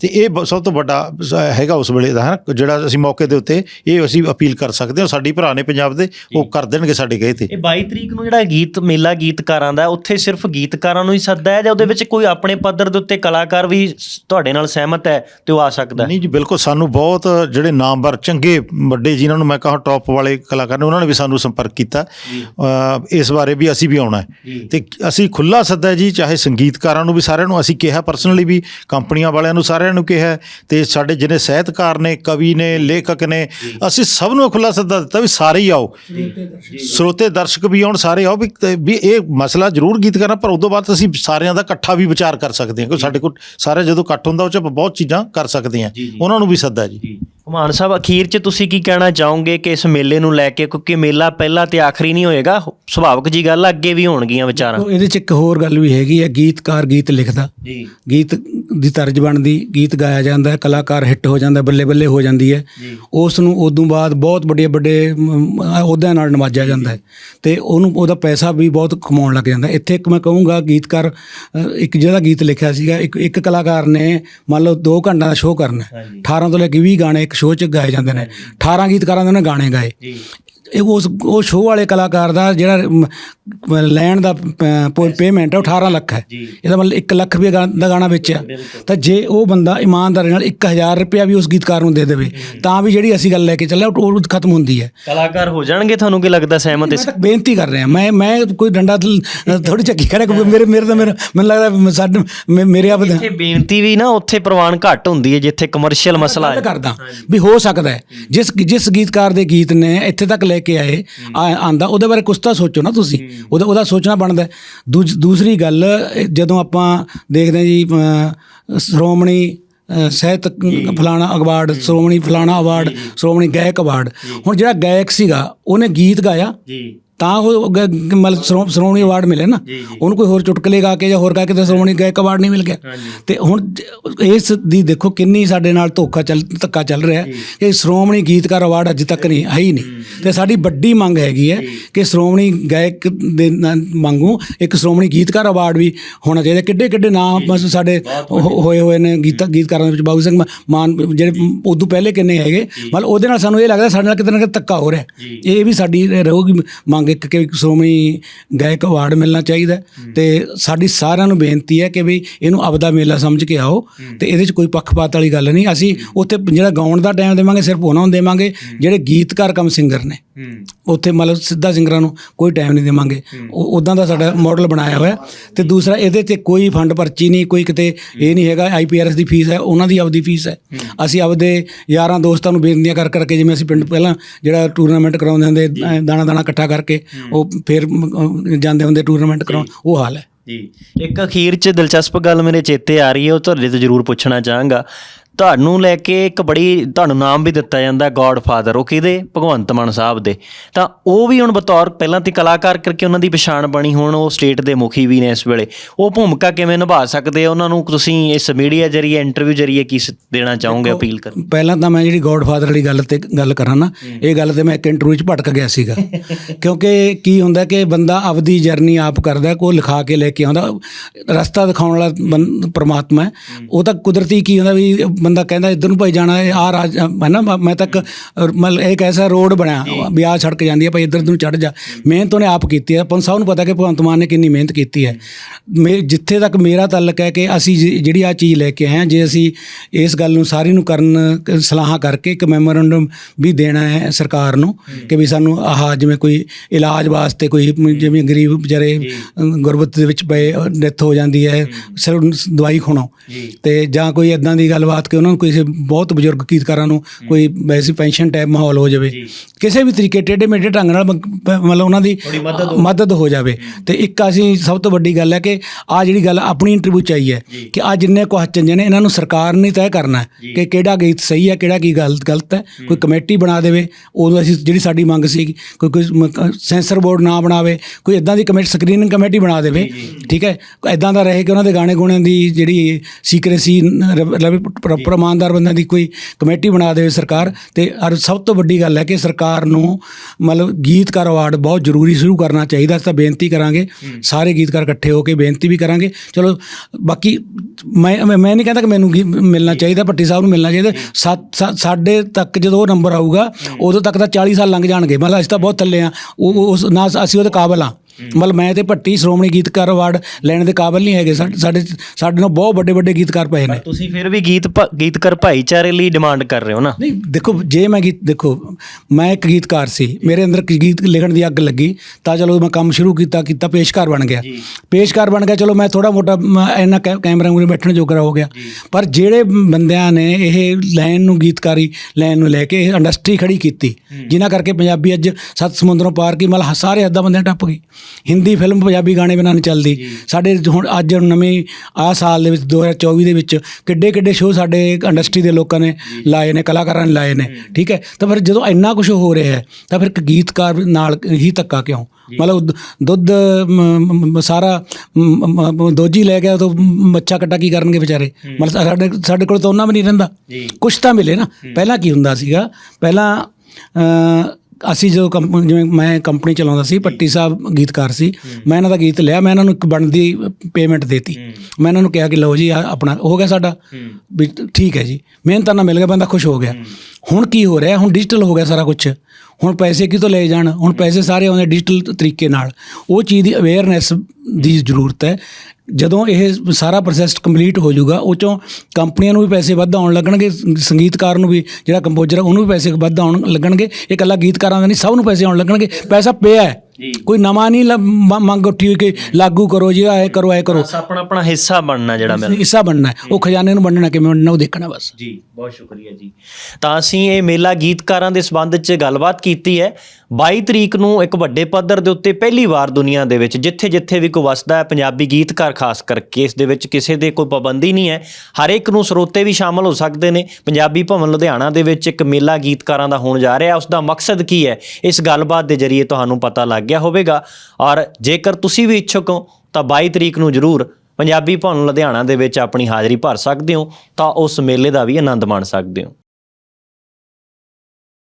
Speaker 3: ਤੇ ਇਹ ਸਭ ਤੋਂ ਵੱਡਾ ਹੈਗਾ ਉਸ ਵੇਲੇ ਦਾ ਹੈ ਨਾ, ਜਿਹੜਾ ਅਸੀਂ ਮੌਕੇ ਦੇ ਉੱਤੇ ਇਹ ਅਸੀਂ ਅਪੀਲ ਕਰ ਸਕਦੇ ਹਾਂ ਸਾਡੀ ਭਰਾ ਨੇ ਪੰਜਾਬ ਦੇ ਉਹ ਕਰ ਦੇਣਗੇ ਸਾਡੇ ਕਹੇ ਤੇ।
Speaker 1: ਇਹ 22 ਤਰੀਕ ਨੂੰ ਜਿਹੜਾ ਗੀਤ ਮੇਲਾ ਗੀਤਕਾਰਾਂ ਦਾ ਉੱਥੇ ਸਿਰਫ ਗੀਤਕਾਰਾਂ ਨੂੰ ਹੀ ਸੱਦਾ ਹੈ ਜਾਂ ਉਹਦੇ ਵਿੱਚ ਕੋਈ ਆਪਣੇ ਪੱਧਰ ਦੇ ਉੱਤੇ ਕਲਾਕਾਰ ਵੀ ਤੁਹਾਡੇ ਨਾਲ ਸਹਿਮਤ ਹੈ ਤੇ ਉਹ ਆ ਸਕਦਾ
Speaker 3: ਨਹੀਂ ਜੀ ਬਿਲਕੁਲ ਸਾਨੂੰ ਬਹੁਤ ਜਿਹੜੇ ਨਾਮਵਰ ਚੰਗੇ ਵੱਡੇ ਜਿਨ੍ਹਾਂ ਨੂੰ ਮੈਂ ਕਹਾਂ ਟੌਪ ਵਾਲੇ ਕਲਾਕਾਰ ਨੇ ਉਹਨਾਂ ਨੇ ਵੀ ਸਾਨੂੰ ਸੰਪਰਕ ਕੀਤਾ। ਇਸ ਬਾਰੇ ਵੀ ਅਸੀਂ ਵੀ ਆਉਣਾ ਹੈ। ਤੇ ਅਸੀਂ ਖੁੱਲਾ ਸੱਦਾ ਜੀ ਚਾਹੇ ਸੰਗੀਤਕਾਰਾਂ ਨੂੰ ਵੀ ਸਾਰਿਆਂ ਨੂੰ ਅਸੀਂ ਕਿਹਾ ਪਰਸਨਲੀ ਵੀ ਕੰਪਨੀਆਂ ਵਾਲਿਆਂ ਨੂੰ ਸਾਰਿਆਂ ਨੂੰ ਕਿਹਾ ਤੇ ਸਾਡੇ ਜਿਹਨੇ ਸਾਹਿਤਕਾਰ ਨੇ ਕਵੀ ਨੇ ਲੇਖਕ ਨੇ ਅਸੀਂ ਸਭ ਨੂੰ ਖੁੱਲਾ ਸੱਦਾ ਦਿੱਤਾ ਵੀ ਸਾਰੇ ਹੀ ਆਓ। ਸਰੋਤੇ ਦਰਸ਼ਕ ਵੀ ਆਉਣ ਸਾਰੇ ਆਓ ਵੀ ਇਹ ਮਸਲਾ ਜ਼ਰੂਰ ਗੀਤਕਾਰਾਂ ਪਰ ਉਦੋਂ ਬਾਅਦ ਅਸੀਂ ਸਾਰਿਆਂ ਦਾ ਇਕੱਠਾ ਵੀ ਵਿਚਾਰ ਕਰ ਸਕਦੇ ਹਾਂ ਕਿਉਂਕਿ ਸਾਡੇ ਕੋਲ ਸਾਰੇ ਜਦੋਂ ਇਕੱਠ ਹੁੰਦਾ ਉਹ ਚ ਆਪਾਂ ਬਹੁਤ ਚੀਜ਼ਾਂ ਕਰ ਸਕਦੇ ਹਾਂ। ਉਹਨਾਂ ਨੂੰ ਵੀ ਸੱਦਾ ਜੀ।
Speaker 1: ਕੁਮਾਨ ਸਾਹਿਬ ਅਖੀਰ 'ਚ ਤੁਸੀਂ ਕੀ ਕਹਿਣਾ ਚਾਹੋਗੇ ਕਿ ਇਸ ਮੇਲੇ ਨੂੰ ਲੈ ਕੇ? ਕਿਉਂਕਿ ਮੇਲਾ ਪਹਿਲਾ ਤੇ ਆਖਰੀ ਨਹੀਂ ਹੋਏਗਾ ਸੁਭਾਵਿਕ ਜੀ ਗੱਲ ਆ, ਅੱਗੇ ਵੀ ਹੋਣਗੀਆਂ ਵਿਚਾਰਾਂ।
Speaker 2: ਉਹ ਇਹਦੇ ਚ ਇੱਕ ਹੋਰ ਗੱਲ ਵੀ ਹੈਗੀ ਹੈ ਗੀਤਕਾਰ ਗੀਤ ਲਿਖਦਾ।
Speaker 1: ਜੀ।
Speaker 2: ਗੀਤ ਦੀ ਤਰਜ ਬਣਦੀ ਗੀਤ ਗਾਇਆ ਜਾਂਦਾ ਹੈ ਕਲਾਕਾਰ ਹਿੱਟ ਹੋ ਜਾਂਦਾ ਬੱਲੇ ਬੱਲੇ ਹੋ ਜਾਂਦੀ ਹੈ। ਉਸ ਨੂੰ ਉਦੋਂ ਬਾਅਦ ਬਹੁਤ ਵੱਡੇ ਵੱਡੇ ਮ, ਅਹੁਦਿਆਂ ਨਾਲ ਨਵਾਜਿਆ ਜਾਂਦਾ ਹੈ। ਤੇ ਉਹਨੂੰ ਉਹਦਾ ਪੈਸਾ ਵੀ ਬਹੁਤ ਕਮਾਉਣ ਲੱਗ ਜਾਂਦਾ ਹੈ। ਇੱਥੇ ਇੱਕ ਮੈਂ ਕਹੂੰਗਾ ਗੀਤਕਾਰ ਇੱਕ ਜਿਹੜਾ ਗੀਤ ਲਿਖਿਆ ਸੀਗਾ ਇੱਕ ਇੱਕ ਕਲਾਕਾਰ ਨੇ ਮੰਨ ਲਓ 2 ਘੰਟਿਆਂ ਦਾ ਸ਼ੋਅ ਕਰਨਾ ਹੈ। 18 ਤੋਂ ਲੈ ਕੇ 20 ਗਾਣੇ ਇੱਕ ਸ਼ੋਅ 'ਚ ਗਾਏ ਜਾਂਦੇ ਨੇ। 18 ਗੀਤਕਾਰਾਂ ਦੇ ਉਹਨੇ ਗਾਣੇ ਗਾਏ। ਇਹ ਉਸ ਉਹ ਸ਼ੋਅ ਵਾਲੇ ਕਲਾਕਾਰ ਦਾ ਜਿਹੜਾ ਮ, ਲੈਣ ਦਾ ਪੇਮੈਂਟ ਹੈ ਉਹ 18 ਲੱਖ ਹੈ। ਇਹਦਾ ਮਤਲਬ 1 ਲੱਖ ਰੁਪਏ ਦਾ ਗਾਣਾ ਵੇਚਿਆ ਤਾਂ ਜੇ ਉਹ ਬੰਦਾ ਇਮਾਨਦਾਰੀ ਨਾਲ 1000 ਰੁਪਇਆ ਵੀ ਉਸ ਗੀਤਕਾਰ ਨੂੰ ਦੇ ਦੇਵੇ ਤਾਂ ਵੀ ਜਿਹੜੀ ਅਸੀਂ ਗੱਲ ਲੈ ਕੇ ਚੱਲੇ ਉਹ ਉਹ ਖਤਮ ਹੁੰਦੀ ਹੈ।
Speaker 1: ਕਲਾਕਾਰ ਹੋ ਜਾਣਗੇ ਤੁਹਾਨੂੰ ਕੀ ਲੱਗਦਾ ਸਹਿਮਤ
Speaker 2: ਮੈਂ
Speaker 1: ਇਸ
Speaker 2: ਤਾਂ ਬੇਨਤੀ ਕਰ ਰਿਹਾ ਮੈਂ ਮੈਂ ਕੋਈ ਡੰਡਾ ਥੋੜੀ ਚੱਕੀ ਕਰਿਆ ਕਿਉਂਕਿ ਮੇਰੇ ਮੇਰੇ ਤਾਂ ਮੇਰਾ ਮੈਨੂੰ ਲੱਗਦਾ ਸਾਡੇ ਮੇ- ਮੇਰੇ ਆਪ ਦਾ
Speaker 1: ਇੱਥੇ ਬੇਨਤੀ ਵੀ ਨਾ ਉੱਥੇ ਪ੍ਰਵਾਨ ਘੱਟ ਹੁੰਦੀ ਹੈ ਜਿੱਥੇ ਕਮਰਸ਼ੀਅਲ ਮਸਲਾ
Speaker 2: ਗੱਲ
Speaker 1: ਹੈ।
Speaker 2: ਕਰਦਾ ਵੀ ਹੋ ਸਕਦਾ ਹੈ। ਜਿਸ ਜਿਸ ਗੀਤਕਾਰ ਦੇ ਗੀਤ ਨੇ ਇੱਥੇ ਤੱਕ ਲੈ ਕੇ ਆਏ ਆਂਦਾ ਉਹਦੇ ਬਾਰੇ ਕੁਛ ਤਾਂ ਸੋਚੋ ਨਾ ਤੁਸੀਂ। ਉਹਦਾ ਉਹਦਾ ਸੋਚਣਾ ਬਣਦਾ ਦੂਸਰੀ ਗੱਲ ਜਦੋਂ ਆਪਾਂ ਦੇਖਦੇ ਹਾਂ ਜੀ ਸ਼੍ਰੋਮਣੀ ਸਾਹਿਤ ਫਲਾਣਾ ਅਵਾਰਡ ਸ਼੍ਰੋਮਣੀ ਫਲਾਣਾ ਅਵਾਰਡ ਸ਼੍ਰੋਮਣੀ ਗਾਇਕ ਅਵਾਰਡ ਹੁਣ ਜਿਹੜਾ ਗਾਇਕ ਸੀਗਾ ਉਹਨੇ ਗੀਤ ਗਾਇਆ।
Speaker 1: ਜੀ।
Speaker 2: ਤਾਂ ਉਹ ਗ- ਗ- ਮਤਲਬ ਸ਼੍ਰੋ- ਸ਼੍ਰੋਮਣੀ ਅਵਾਰਡ ਮਿਲੇ ਨਾ ਉਹਨੂੰ ਕੋਈ ਹੋਰ ਚੁਟਕਲੇ ਗਾ ਕੇ ਜਾਂ ਹੋਰ ਗਾ ਕੇ ਤਾਂ ਸ਼੍ਰੋਮਣੀ ਗਾਇਕ ਅਵਾਰਡ ਨਹੀਂ ਮਿਲ ਗਿਆ। ਤੇ ਹੁਣ ਜ- ਇਸ ਦੀ ਦੇਖੋ ਕਿੰਨੀ ਸਾਡੇ ਨਾਲ ਧੋਖਾ ਚੱਲ ਧੱਕਾ ਚੱਲ ਰਿਹਾ ਹੈ ਕਿ ਸ਼੍ਰੋਮਣੀ ਗੀਤਕਾਰ ਅਵਾਰਡ ਅੱਜ ਤੱਕ ਨਹੀਂ ਹੈ ਹੀ ਨਹੀਂ। ਤੇ ਸਾਡੀ ਵੱਡੀ ਮੰਗ ਹੈਗੀ ਹੈ ਕਿ ਸ਼੍ਰੋਮਣੀ ਗਾਇਕ ਦੇ ਮੰਗੂ ਇੱਕ ਸ਼੍ਰੋਮਣੀ ਗੀਤਕਾਰ ਅਵਾਰਡ ਵੀ ਹੋਣਾ ਚਾਹੀਦਾ। ਕਿੱਡੇ ਕਿੱਡੇ ਨਾਮ ਬਸ ਸਾਡੇ ਹੋ- ਹੋਏ ਹੋਏ ਨੇ ਗੀਤ ਗੀਤਕਾਰਾਂ ਦੇ ਵਿੱਚ। ਬਾਬੂ ਸਿੰਘ ਮਾਨ ਜਿਹੜੇ ਉਦੋਂ ਪਹਿਲੇ ਕਿੰਨੇ ਹੈਗੇ ਮਤਲਬ ਉਹਦੇ ਨਾਲ ਸਾਨੂੰ ਇਹ ਲੱਗਦਾ ਸਾਡੇ ਨਾਲ ਕਿਤੇ ਨਾ ਕਿਤੇ ਧੱਕਾ ਹੋ ਰਿਹਾ ਇਹ ਵੀ ਸਾਡੀ ਰਹੂਗੀ ਮੰਗ ਇੱਕ ਕਿ ਸ਼੍ਰੋਮਣੀ ਗਾਇਕ ਅਵਾਰਡ ਮਿਲਣਾ ਚਾਹੀਦਾ ਤੇ ਸਾਡੀ ਸਾਰਿਆਂ ਨੂੰ ਬੇਨਤੀ ਹੈ ਕਿ ਵੀ ਇਹਨੂੰ ਆਪਦਾ ਮੇਲਾ ਸਮਝ ਕੇ ਆਓ ਤੇ ਇਹਦੇ 'ਚ ਕੋਈ ਪੱਖਪਾਤ ਵਾਲੀ ਗੱਲ ਨਹੀਂ। ਅਸੀਂ ਉੱਥੇ ਜਿਹੜਾ ਗਾਉਣ ਦਾ ਟਾਈਮ ਦੇਵਾਂਗੇ ਸਿਰਫ ਉਹਨਾਂ ਨੂੰ ਦੇਵਾਂਗੇ ਜਿਹੜੇ ਗੀਤਕਾਰ ਕਮ ਸਿੰਗਰ ਨੇ। ਉੱਥੇ ਮਤਲਬ ਸਿੱਧਾ ਸਿੰਗਰਾਂ ਨੂੰ ਕੋਈ ਟਾਈਮ ਨਹੀਂ ਦੇਵਾਂਗੇ। ਉਦਾਂ ਦਾ ਸਾਡਾ ਮਾਡਲ ਬਣਾਇਆ ਹੋਇਆ ਤੇ ਦੂਸਰਾ ਇਹਦੇ ਤੇ ਕੋਈ ਫੰਡ ਪਰਚੀ ਨਹੀਂ ਕੋਈ ਕਿਤੇ ਇਹ ਨਹੀਂ ਹੈਗਾ ਆਈਪੀਆਰਐਸ ਦੀ ਫੀਸ ਹੈ ਉਹਨਾਂ ਦੀ ਆਪਦੀ ਫੀਸ ਹੈ। ਅਸੀਂ ਆਪਦੇ ਯਾਰਾਂ ਦੋਸਤਾਂ ਨੂੰ ਬੇਨਤੀਆਂ ਕਰ ਕਰਕੇ ਜਿਵੇਂ ਅਸੀਂ ਪਿੰਡ ਪਹਿਲਾਂ ਜਿਹੜਾ ਟੂਰਨਾਮੈਂਟ ਕਰਾਉਂਦੇ ਹੁੰਦੇ ਦਾਣਾ ਦਾਣਾ ਇਕੱਠਾ ਕਰਕੇ ਉਹ ਫਿਰ ਜਾਂਦੇ ਹੁੰਦੇ ਟੂਰਨਾਮੈਂਟ ਕਰਾਉਣ ਉਹ ਹਾਲ ਹੈ।
Speaker 1: ਜੀ। ਇੱਕ ਅਖੀਰ 'ਚ ਦਿਲਚਸਪ ਗੱਲ ਮੇਰੇ ਚੇਤੇ ਆ ਰਹੀ ਹੈ ਉਹ ਤੁਹਾਡੇ ਤੋਂ ਜ਼ਰੂਰ ਪੁੱਛਣਾ ਚਾਹਾਂਗਾ। ਤੁਹਾਨੂੰ ਲੈ ਕੇ ਇੱਕ ਬੜੀ ਤੁਹਾਨੂੰ ਨਾਮ ਵੀ ਦਿੱਤਾ ਜਾਂਦਾ ਗੋਡ ਫਾਦਰ ਉਹ ਕਿਹਦੇ? ਭਗਵੰਤ ਮਾਨ ਸਾਹਿਬ ਦੇ। ਤਾਂ ਉਹ ਵੀ ਹੁਣ ਬਤੌਰ ਪਹਿਲਾਂ ਤੇ ਕਲਾਕਾਰ ਕਰਕੇ ਉਹਨਾਂ ਦੀ ਪਛਾਣ ਬਣੀ ਹੁਣ ਉਹ ਸਟੇਟ ਦੇ ਮੁਖੀ ਵੀ ਨੇ ਇਸ ਵੇਲੇ। ਉਹ ਭੂਮਿਕਾ ਕਿਵੇਂ ਨਿਭਾ ਸਕਦੇ? ਆ ਉਹਨਾਂ ਨੂੰ ਤੁਸੀਂ ਇਸ ਮੀਡੀਆ ਜਰੀਏ ਇੰਟਰਵਿਊ ਜਰੀਏ ਕੀ ਦੇਣਾ ਚਾਹੋਗੇ ਅਪੀਲ ਕਰ
Speaker 2: ਪਹਿਲਾਂ ਤਾਂ ਮੈਂ ਜਿਹੜੀ ਗੋਡਫਾਦਰ ਵਾਲੀ ਗੱਲ ਤੇ ਗੱਲ ਕਰਾਂ ਨਾ ਇਹ ਗੱਲ ਤੇ ਮੈਂ ਇੱਕ ਇੰਟਰਵਿਊ 'ਚ ਭਟਕ ਗਿਆ ਸੀਗਾ। <laughs> ਕਿਉਂਕਿ ਕੀ ਹੁੰਦਾ ਕਿ ਬੰਦਾ ਆਪਦੀ ਜਰਨੀ ਆਪ ਕਰਦਾ ਕੋਈ ਲਿਖਾ ਕੇ ਲੈ ਕੇ ਆਉਂਦਾ। ਰਸਤਾ ਦਿਖਾਉਣ ਵਾਲਾ ਪ੍ਰਮਾਤਮਾ ਹੈ। ਉਹ ਤਾਂ ਕੁਦਰਤੀ ਕੀ ਹੁੰਦਾ ਵੀ ਬੰਦਾ ਕਹਿੰਦਾ ਇੱਧਰ ਨੂੰ ਭਾਈ ਜਾਣਾ ਹੈ ਆ ਰਾਜ ਹੈ ਨਾ ਮ- ਤੱਕ ਮਤਲਬ ਇੱਕ ਐਸਾ ਰੋਡ ਬਣਿਆ ਵੀ ਆਹ ਸੜਕ ਜਾਂਦੀ ਹੈ ਭਾਈ ਇੱਧਰ ਨੂੰ ਚੜ ਜਾ। ਮਿਹਨਤ ਉਹਨੇ ਆਪ ਕੀਤੀ ਹੈ ਆਪਾਂ ਨੂੰ ਸਭ ਨੂੰ ਪਤਾ ਕਿ ਭਗਵੰਤ ਮਾਨ ਨੇ ਕਿੰਨੀ ਮਿਹਨਤ ਕੀਤੀ ਹੈ। ਮੇ ਜਿੱਥੇ ਤੱਕ ਮੇਰਾ ਤਾਲੁਕ ਹੈ ਕਿ ਅਸੀਂ ਜਿਹੜੀ ਆ ਚੀਜ਼ ਲੈ ਕੇ ਆਏ ਹਾਂ ਜੇ ਅਸੀਂ ਇਸ ਗੱਲ ਨੂੰ ਸਾਰੀ ਨੂੰ ਕਰਨ ਕ- ਸਲਾਹਾਂ ਕਰਕੇ ਇੱਕ ਮੈਮੋਰੰਡਮ ਵੀ ਦੇਣਾ ਹੈ ਸਰਕਾਰ ਨੂੰ ਕਿ ਵੀ ਸਾਨੂੰ ਆਹ ਜਿਵੇਂ ਕੋਈ ਇਲਾਜ ਵਾਸਤੇ ਕੋਈ ਜਿਵੇਂ ਗਰੀਬ ਵਿਚਾਰੇ ਗੁਰਬਤ ਦੇ ਵਿੱਚ ਪਏ ਡੈਥ ਹੋ ਜਾਂਦੀ ਹੈ ਸਿਰ ਦਵਾਈ ਖੁਣੋ। ਤੇ ਜਾਂ ਕੋਈ ਇਦਾਂ ਦੀ ਗੱਲਬਾਤ ਕਿ ਉਹਨਾਂ ਨੂੰ ਕਿਸੇ ਬਹੁਤ ਬਜ਼ੁਰਗ ਗੀਤਕਾਰਾਂ ਨੂੰ ਕੋਈ ਵੈਸੀ ਪੈਨਸ਼ਨ ਟਾਈਪ ਮਾਹੌਲ ਹੋ ਜਾਵੇ ਕਿਸੇ ਵੀ ਤਰੀਕੇ ਟੇਢੇ ਮੇਢੇ ਢੰਗ ਨਾਲ ਮਤਲਬ ਉਹਨਾਂ ਦੀ ਮਦਦ ਹੋ ਜਾਵੇ। ਤੇ ਇੱਕ ਅਸੀਂ ਸਭ ਤੋਂ ਵੱਡੀ ਗੱਲ ਹੈ ਕਿ ਆ ਜਿਹੜੀ ਗੱਲ ਆਪਣੀ ਇੰਟਰਵਿਊ ਚ ਆਈ ਹੈ ਕਿ ਆ ਜਿੰਨੇ ਕੁਐਸਚਨ ਨੇ ਇਹਨਾਂ ਨੂੰ ਸਰਕਾਰ ਨੇ ਤੈਅ ਕਰਨਾ ਕਿ ਕਿਹੜਾ ਗੀਤ ਸਹੀ ਹੈ ਕਿਹੜਾ ਕੀ ਗਲਤ ਗਲਤ ਹੈ। ਕੋਈ ਕਮੇਟੀ ਬਣਾ ਦੇਵੇ ਉਦੋਂ ਅਸੀਂ ਜਿਹੜੀ ਸਾਡੀ ਮੰਗ ਸੀ ਕੋਈ ਕੋਈ ਸੈਂਸਰ ਬੋਰਡ ਨਾ ਬਣਾਵੇ ਕੋਈ ਇਦਾਂ ਦੀ ਕਮੇਟੀ ਸਕਰੀਨਿੰਗ ਕਮੇਟੀ ਬਣਾ ਦੇਵੇ ਠੀਕ ਹੈ? ਇਦਾਂ ਦਾ ਰਹੇ ਕਿ ਉਹਨਾਂ ਦੇ ਗਾਣੇ ਗੁਣਿਆਂ ਦੀ ਜਿਹੜੀ ਸੀਕ੍ਰੇਸੀ ਰਵੇ ਇਮਾਨਦਾਰ ਬੰਦਿਆਂ ਦੀ ਕੋਈ ਕਮੇਟੀ ਬਣਾ ਦੇਵੇ ਸਰਕਾਰ, ਤੇ ਔਰ ਸਭ ਤੋਂ ਵੱਡੀ ਗੱਲ ਹੈ ਕਿ ਸਰਕਾਰ ਨੂੰ ਮਤਲਬ ਗੀਤਕਾਰ ਅਵਾਰਡ ਬਹੁਤ ਜ਼ਰੂਰੀ ਸ਼ੁਰੂ ਕਰਨਾ ਚਾਹੀਦਾ, ਅਸੀਂ ਤਾਂ ਬੇਨਤੀ ਕਰਾਂਗੇ, ਸਾਰੇ ਗੀਤਕਾਰ ਇਕੱਠੇ ਹੋ ਕੇ ਬੇਨਤੀ ਵੀ ਕਰਾਂਗੇ। ਚਲੋ, ਬਾਕੀ ਮੈਂ, ਮੈਂ- ਨਹੀਂ ਕਹਿੰਦਾ ਕਿ ਮੈਨੂੰ ਗੀ- ਮਿਲਣਾ ਚਾਹੀਦਾ, ਭੱਟੀ ਸਾਹਿਬ ਨੂੰ ਮਿਲਣਾ ਚਾਹੀਦਾ। ਸਾ- ਸਾ- ਸਾਡੇ ਤੱਕ ਜਦੋਂ ਉਹ ਨੰਬਰ ਆਊਗਾ, ਉਦੋਂ ਤੱਕ ਤਾਂ 40 ਸਾਲ ਲੰਘ ਜਾਣਗੇ। ਮਤਲਬ ਅਸੀਂ ਤਾਂ ਬਹੁਤ ਥੱਲੇ ਆ ਉਹ ਉਸ ਨਾ, ਅਸੀਂ ਉਹਦੇ ਕਾਬਲ ਆ ਮਤਲਬ ਮੈਂ ਤੇ ਭੱਟੀ ਸ਼੍ਰੋਮਣੀ ਗੀਤਕਾਰ ਅਵਾਰਡ ਲੈਣ ਦੇ ਕਾਬਲ ਨਹੀਂ ਹੈਗੇ। ਸਾਡੇ ਸਾਡੇ ਨਾਲ ਬਹੁਤ ਵੱਡੇ ਵੱਡੇ ਗੀਤਕਾਰ ਪਏ ਨੇ।
Speaker 1: ਤੁਸੀਂ ਫਿਰ ਵੀ ਗੀਤ ਗੀਤਕਾਰ ਭਾਈਚਾਰੇ ਲਈ ਡਿਮਾਂਡ ਕਰ ਰਹੇ ਹੋ ਨਾ?
Speaker 2: ਨਹੀਂ ਦੇਖੋ ਜੇ ਮੈਂ ਗੀਤ ਦੇਖੋ ਮੈਂ ਇੱਕ ਗੀਤਕਾਰ ਸੀ। ਮੇਰੇ ਅੰਦਰ ਗੀਤ ਲਿਖਣ ਦੀ ਅੱਗ ਲੱਗੀ ਤਾਂ ਚਲੋ ਮੈਂ ਕੰਮ ਸ਼ੁਰੂ ਕੀਤਾ ਕੀਤਾ ਪੇਸ਼ਕਾਰ ਬਣ ਗਿਆ। ਪੇਸ਼ਕਾਰ ਬਣ ਗਿਆ ਚਲੋ ਮੈਂ ਥੋੜਾ ਮੋਟਾ ਕੈ- ਕੈਮਰਾ ਮੂਰੇ ਬੈਠਣ ਜੋਗਰਾ ਹੋ ਗਿਆ। ਪਰ ਜਿਹੜੇ ਬੰਦਿਆਂ ਨੇ ਇਹ ਲਾਈਨ ਨੂੰ ਗੀਤਕਾਰੀ ਲਾਈਨ ਨੂੰ ਲੈ ਕੇ ਇਹ ਇੰਡਸਟਰੀ ਖੜੀ ਕੀਤੀ ਜਿਨ੍ਹਾਂ ਕਰਕੇ ਪੰਜਾਬੀ ਅੱਜ ਸੱਤ ਸਮੁੰਦਰੋਂ ਪਾਰ ਕੀ ਮਤਲਬ ਸਾਰੇ ਹੱਦਾਂ ਬੰਦਿਆਂ ਟੱਪ ਗਈ ਹਿੰਦੀ ਫਿਲਮ ਪੰਜਾਬੀ ਗਾਣੇ ਬਿਨਾਂ ਨਹੀਂ ਚੱਲਦੀ। ਸਾਡੇ ਹੁਣ ਅੱਜ ਨਵੇਂ ਆਹ ਸਾਲ ਦੇ ਵਿੱਚ 2024 ਦੇ ਵਿੱਚ ਕਿੱਡੇ ਕਿੱਡੇ ਸ਼ੋਅ ਸਾਡੇ ਇੰਡਸਟਰੀ ਦੇ ਲੋਕਾਂ ਨੇ ਲਾਏ ਨੇ ਕਲਾਕਾਰਾਂ ਨੇ ਲਾਏ ਨੇ ਠੀਕ ਹੈ? ਤਾਂ ਫਿਰ ਜਦੋਂ ਇੰਨਾ ਕੁਝ ਹੋ ਰਿਹਾ ਹੈ ਤਾਂ ਫਿਰ ਇੱਕ ਗੀਤਕਾਰ ਨਾਲ ਹੀ ਧੱਕਾ ਕਿਉਂ? ਮਤਲਬ ਦੁੱਧ ਸਾਰਾ ਦੋਜੀ ਲੈ ਗਿਆ ਤਾਂ ਮੱਛਾ ਕੱਟਾ ਕੀ ਕਰਨਗੇ ਵਿਚਾਰੇ? ਮਤਲਬ ਸਾਡੇ ਸਾਡੇ ਕੋਲ ਤਾਂ ਉਹਨਾਂ ਵੀ ਨਹੀਂ ਰਹਿੰਦਾ। ਕੁਝ ਤਾਂ ਮਿਲੇ ਨਾ। ਪਹਿਲਾਂ ਕੀ ਹੁੰਦਾ ਸੀਗਾ? ਪਹਿਲਾਂ ਅਸੀਂ ਜਦੋਂ ਕੰਪ- ਜਿਵੇਂ ਮੈਂ ਕੰਪਨੀ ਚਲਾਉਂਦਾ ਸੀ ਪੱਟੀ ਸਾਹਿਬ ਗੀਤਕਾਰ ਸੀ ਮੈਂ ਇਹਨਾਂ ਦਾ ਗੀਤ ਲਿਆ ਮੈਂ ਇਹਨਾਂ ਨੂੰ ਇੱਕ ਬਣਦੀ ਪੇਮੈਂਟ ਦੇਤੀ। ਮੈਂ ਇਹਨਾਂ ਨੂੰ ਕਿਹਾ ਕਿ ਲਓ ਜੀ ਆਹ ਆਪਣਾ ਹੋ ਗਿਆ ਸਾਡਾ। ਵੀ ਠੀਕ ਹੈ ਜੀ। ਮਿਹਨਤਾਂ ਨਾਲ ਮਿਲ ਗਿਆ ਬੰਦਾ ਖੁਸ਼ ਹੋ ਗਿਆ। ਹੁਣ ਕੀ ਹੋ ਰਿਹਾ? ਹੁਣ ਡਿਜੀਟਲ ਹੋ ਗਿਆ ਸਾਰਾ ਕੁਝ ਹੁਣ ਪੈਸੇ ਕਿਤੋਂ ਲਏ ਜਾਣ? ਹੁਣ ਪੈਸੇ ਸਾਰੇ ਆਉਂਦੇ ਡਿਜੀਟਲ ਤਰੀਕੇ ਨਾਲ। ਉਹ ਚੀਜ਼ ਦੀ ਅਵੇਅਰਨੈਸ ਦੀ ਜ਼ਰੂਰਤ ਹੈ। ਜਦੋਂ ਇਹ ਸਾਰਾ ਪ੍ਰੋਸੈਸ ਕੰਪਲੀਟ ਹੋ ਜਾਊਗਾ ਉਹ ਚੋਂ ਕੰਪਨੀਆਂ ਨੂੰ ਵੀ ਪੈਸੇ ਵੱਧ ਆਉਣ ਲੱਗਣਗੇ ਸੰਗੀਤਕਾਰ ਨੂੰ ਵੀ ਜਿਹੜਾ ਕੰਪੋਜ਼ਰ ਉਹਨੂੰ ਵੀ ਪੈਸੇ ਵੱਧ ਆਉਣ ਲੱਗਣਗੇ। ਇਹ ਇਕੱਲਾ ਗੀਤਕਾਰਾਂ ਦਾ ਨਹੀਂ ਸਭ ਨੂੰ ਪੈਸੇ ਆਉਣ ਲੱਗਣਗੇ। ਪੈਸਾ ਪਿਆ ਹੈ। ਕੋਈ ਨਵਾਂ ਨਹੀਂ ਮੰਗ ਉੱਠੀ ਹੋਈ ਕਿ ਲਾਗੂ ਕਰੋ ਜੀ ਐ ਕਰੋ ਐ ਕਰੋ।
Speaker 1: ਬਸ ਆਪਣਾ ਆਪਣਾ ਹਿੱਸਾ ਬਣਨਾ ਜਿਹੜਾ ਮਿਲ
Speaker 2: ਹਿੱਸਾ ਬਣਨਾ ਹੈ। ਉਹ ਖਜ਼ਾਨੇ ਨੂੰ ਵੰਡਣਾ ਕਿਵੇਂ ਵੰਡਣਾ ਉਹ ਦੇਖਣਾ ਬਸ।
Speaker 1: ਜੀ ਬਹੁਤ ਸ਼ੁਕਰੀਆ ਜੀ। ਤਾਂ ਅਸੀਂ ਇਹ ਮੇਲਾ ਗੀਤਕਾਰਾਂ ਦੇ ਸੰਬੰਧ 'ਚ ਗੱਲਬਾਤ ਕੀਤੀ ਹੈ। 22 ਤਰੀਕ ਨੂੰ ਇੱਕ ਵੱਡੇ ਪੱਧਰ ਦੇ ਉੱਤੇ ਪਹਿਲੀ ਵਾਰ ਦੁਨੀਆ ਦੇ ਵਿੱਚ ਜਿੱਥੇ-ਜਿੱਥੇ ਵੀ ਕੋਈ ਵਸਦਾ ਹੈ, ਪੰਜਾਬੀ ਗੀਤਕਾਰ ਖਾਸ ਕਰਕੇ ਇਸ ਦੇ ਵਿੱਚ ਕਿਸੇ ਦੇ ਕੋਈ ਪਾਬੰਦੀ ਨਹੀਂ ਹੈ। ਹਰ ਇੱਕ ਨੂੰ ਸਰੋਤੇ ਵੀ ਸ਼ਾਮਲ ਹੋ ਸਕਦੇ ਨੇ। ਪੰਜਾਬੀ ਭਵਨ ਲੁਧਿਆਣਾ ਦੇ ਵਿੱਚ ਇੱਕ ਮੇਲਾ ਗੀਤਕਾਰਾਂ ਦਾ ਹੋਣ ਜਾ ਰਿਹਾ ਉਸ ਦਾ ਮਕਸਦ ਕੀ ਹੈ? ਇਸ ਗੱਲਬਾਤ ਦੇ ਜ਼ਰੀਏ ਤੁਹਾਨੂੰ ਪਤਾ ਲੱਗ ਗਿਆ ਹੋਵੇਗਾ। ਔਰ ਜੇਕਰ ਤੁਸੀਂ ਵੀ ਇੱਛੁਕ ਹੋ, ਤਾਂ 22 ਤਰੀਕ ਨੂੰ ਜ਼ਰੂਰ ਪੰਜਾਬੀ ਭਵਨ ਲੁਧਿਆਣਾ ਦੇ ਵਿੱਚ ਆਪਣੀ ਹਾਜ਼ਰੀ ਭਰ ਸਕਦੇ ਹੋ, ਤਾਂ ਉਸ ਮੇਲੇ ਦਾ ਵੀ ਆਨੰਦ ਮਾਣ ਸਕਦੇ ਹੋ।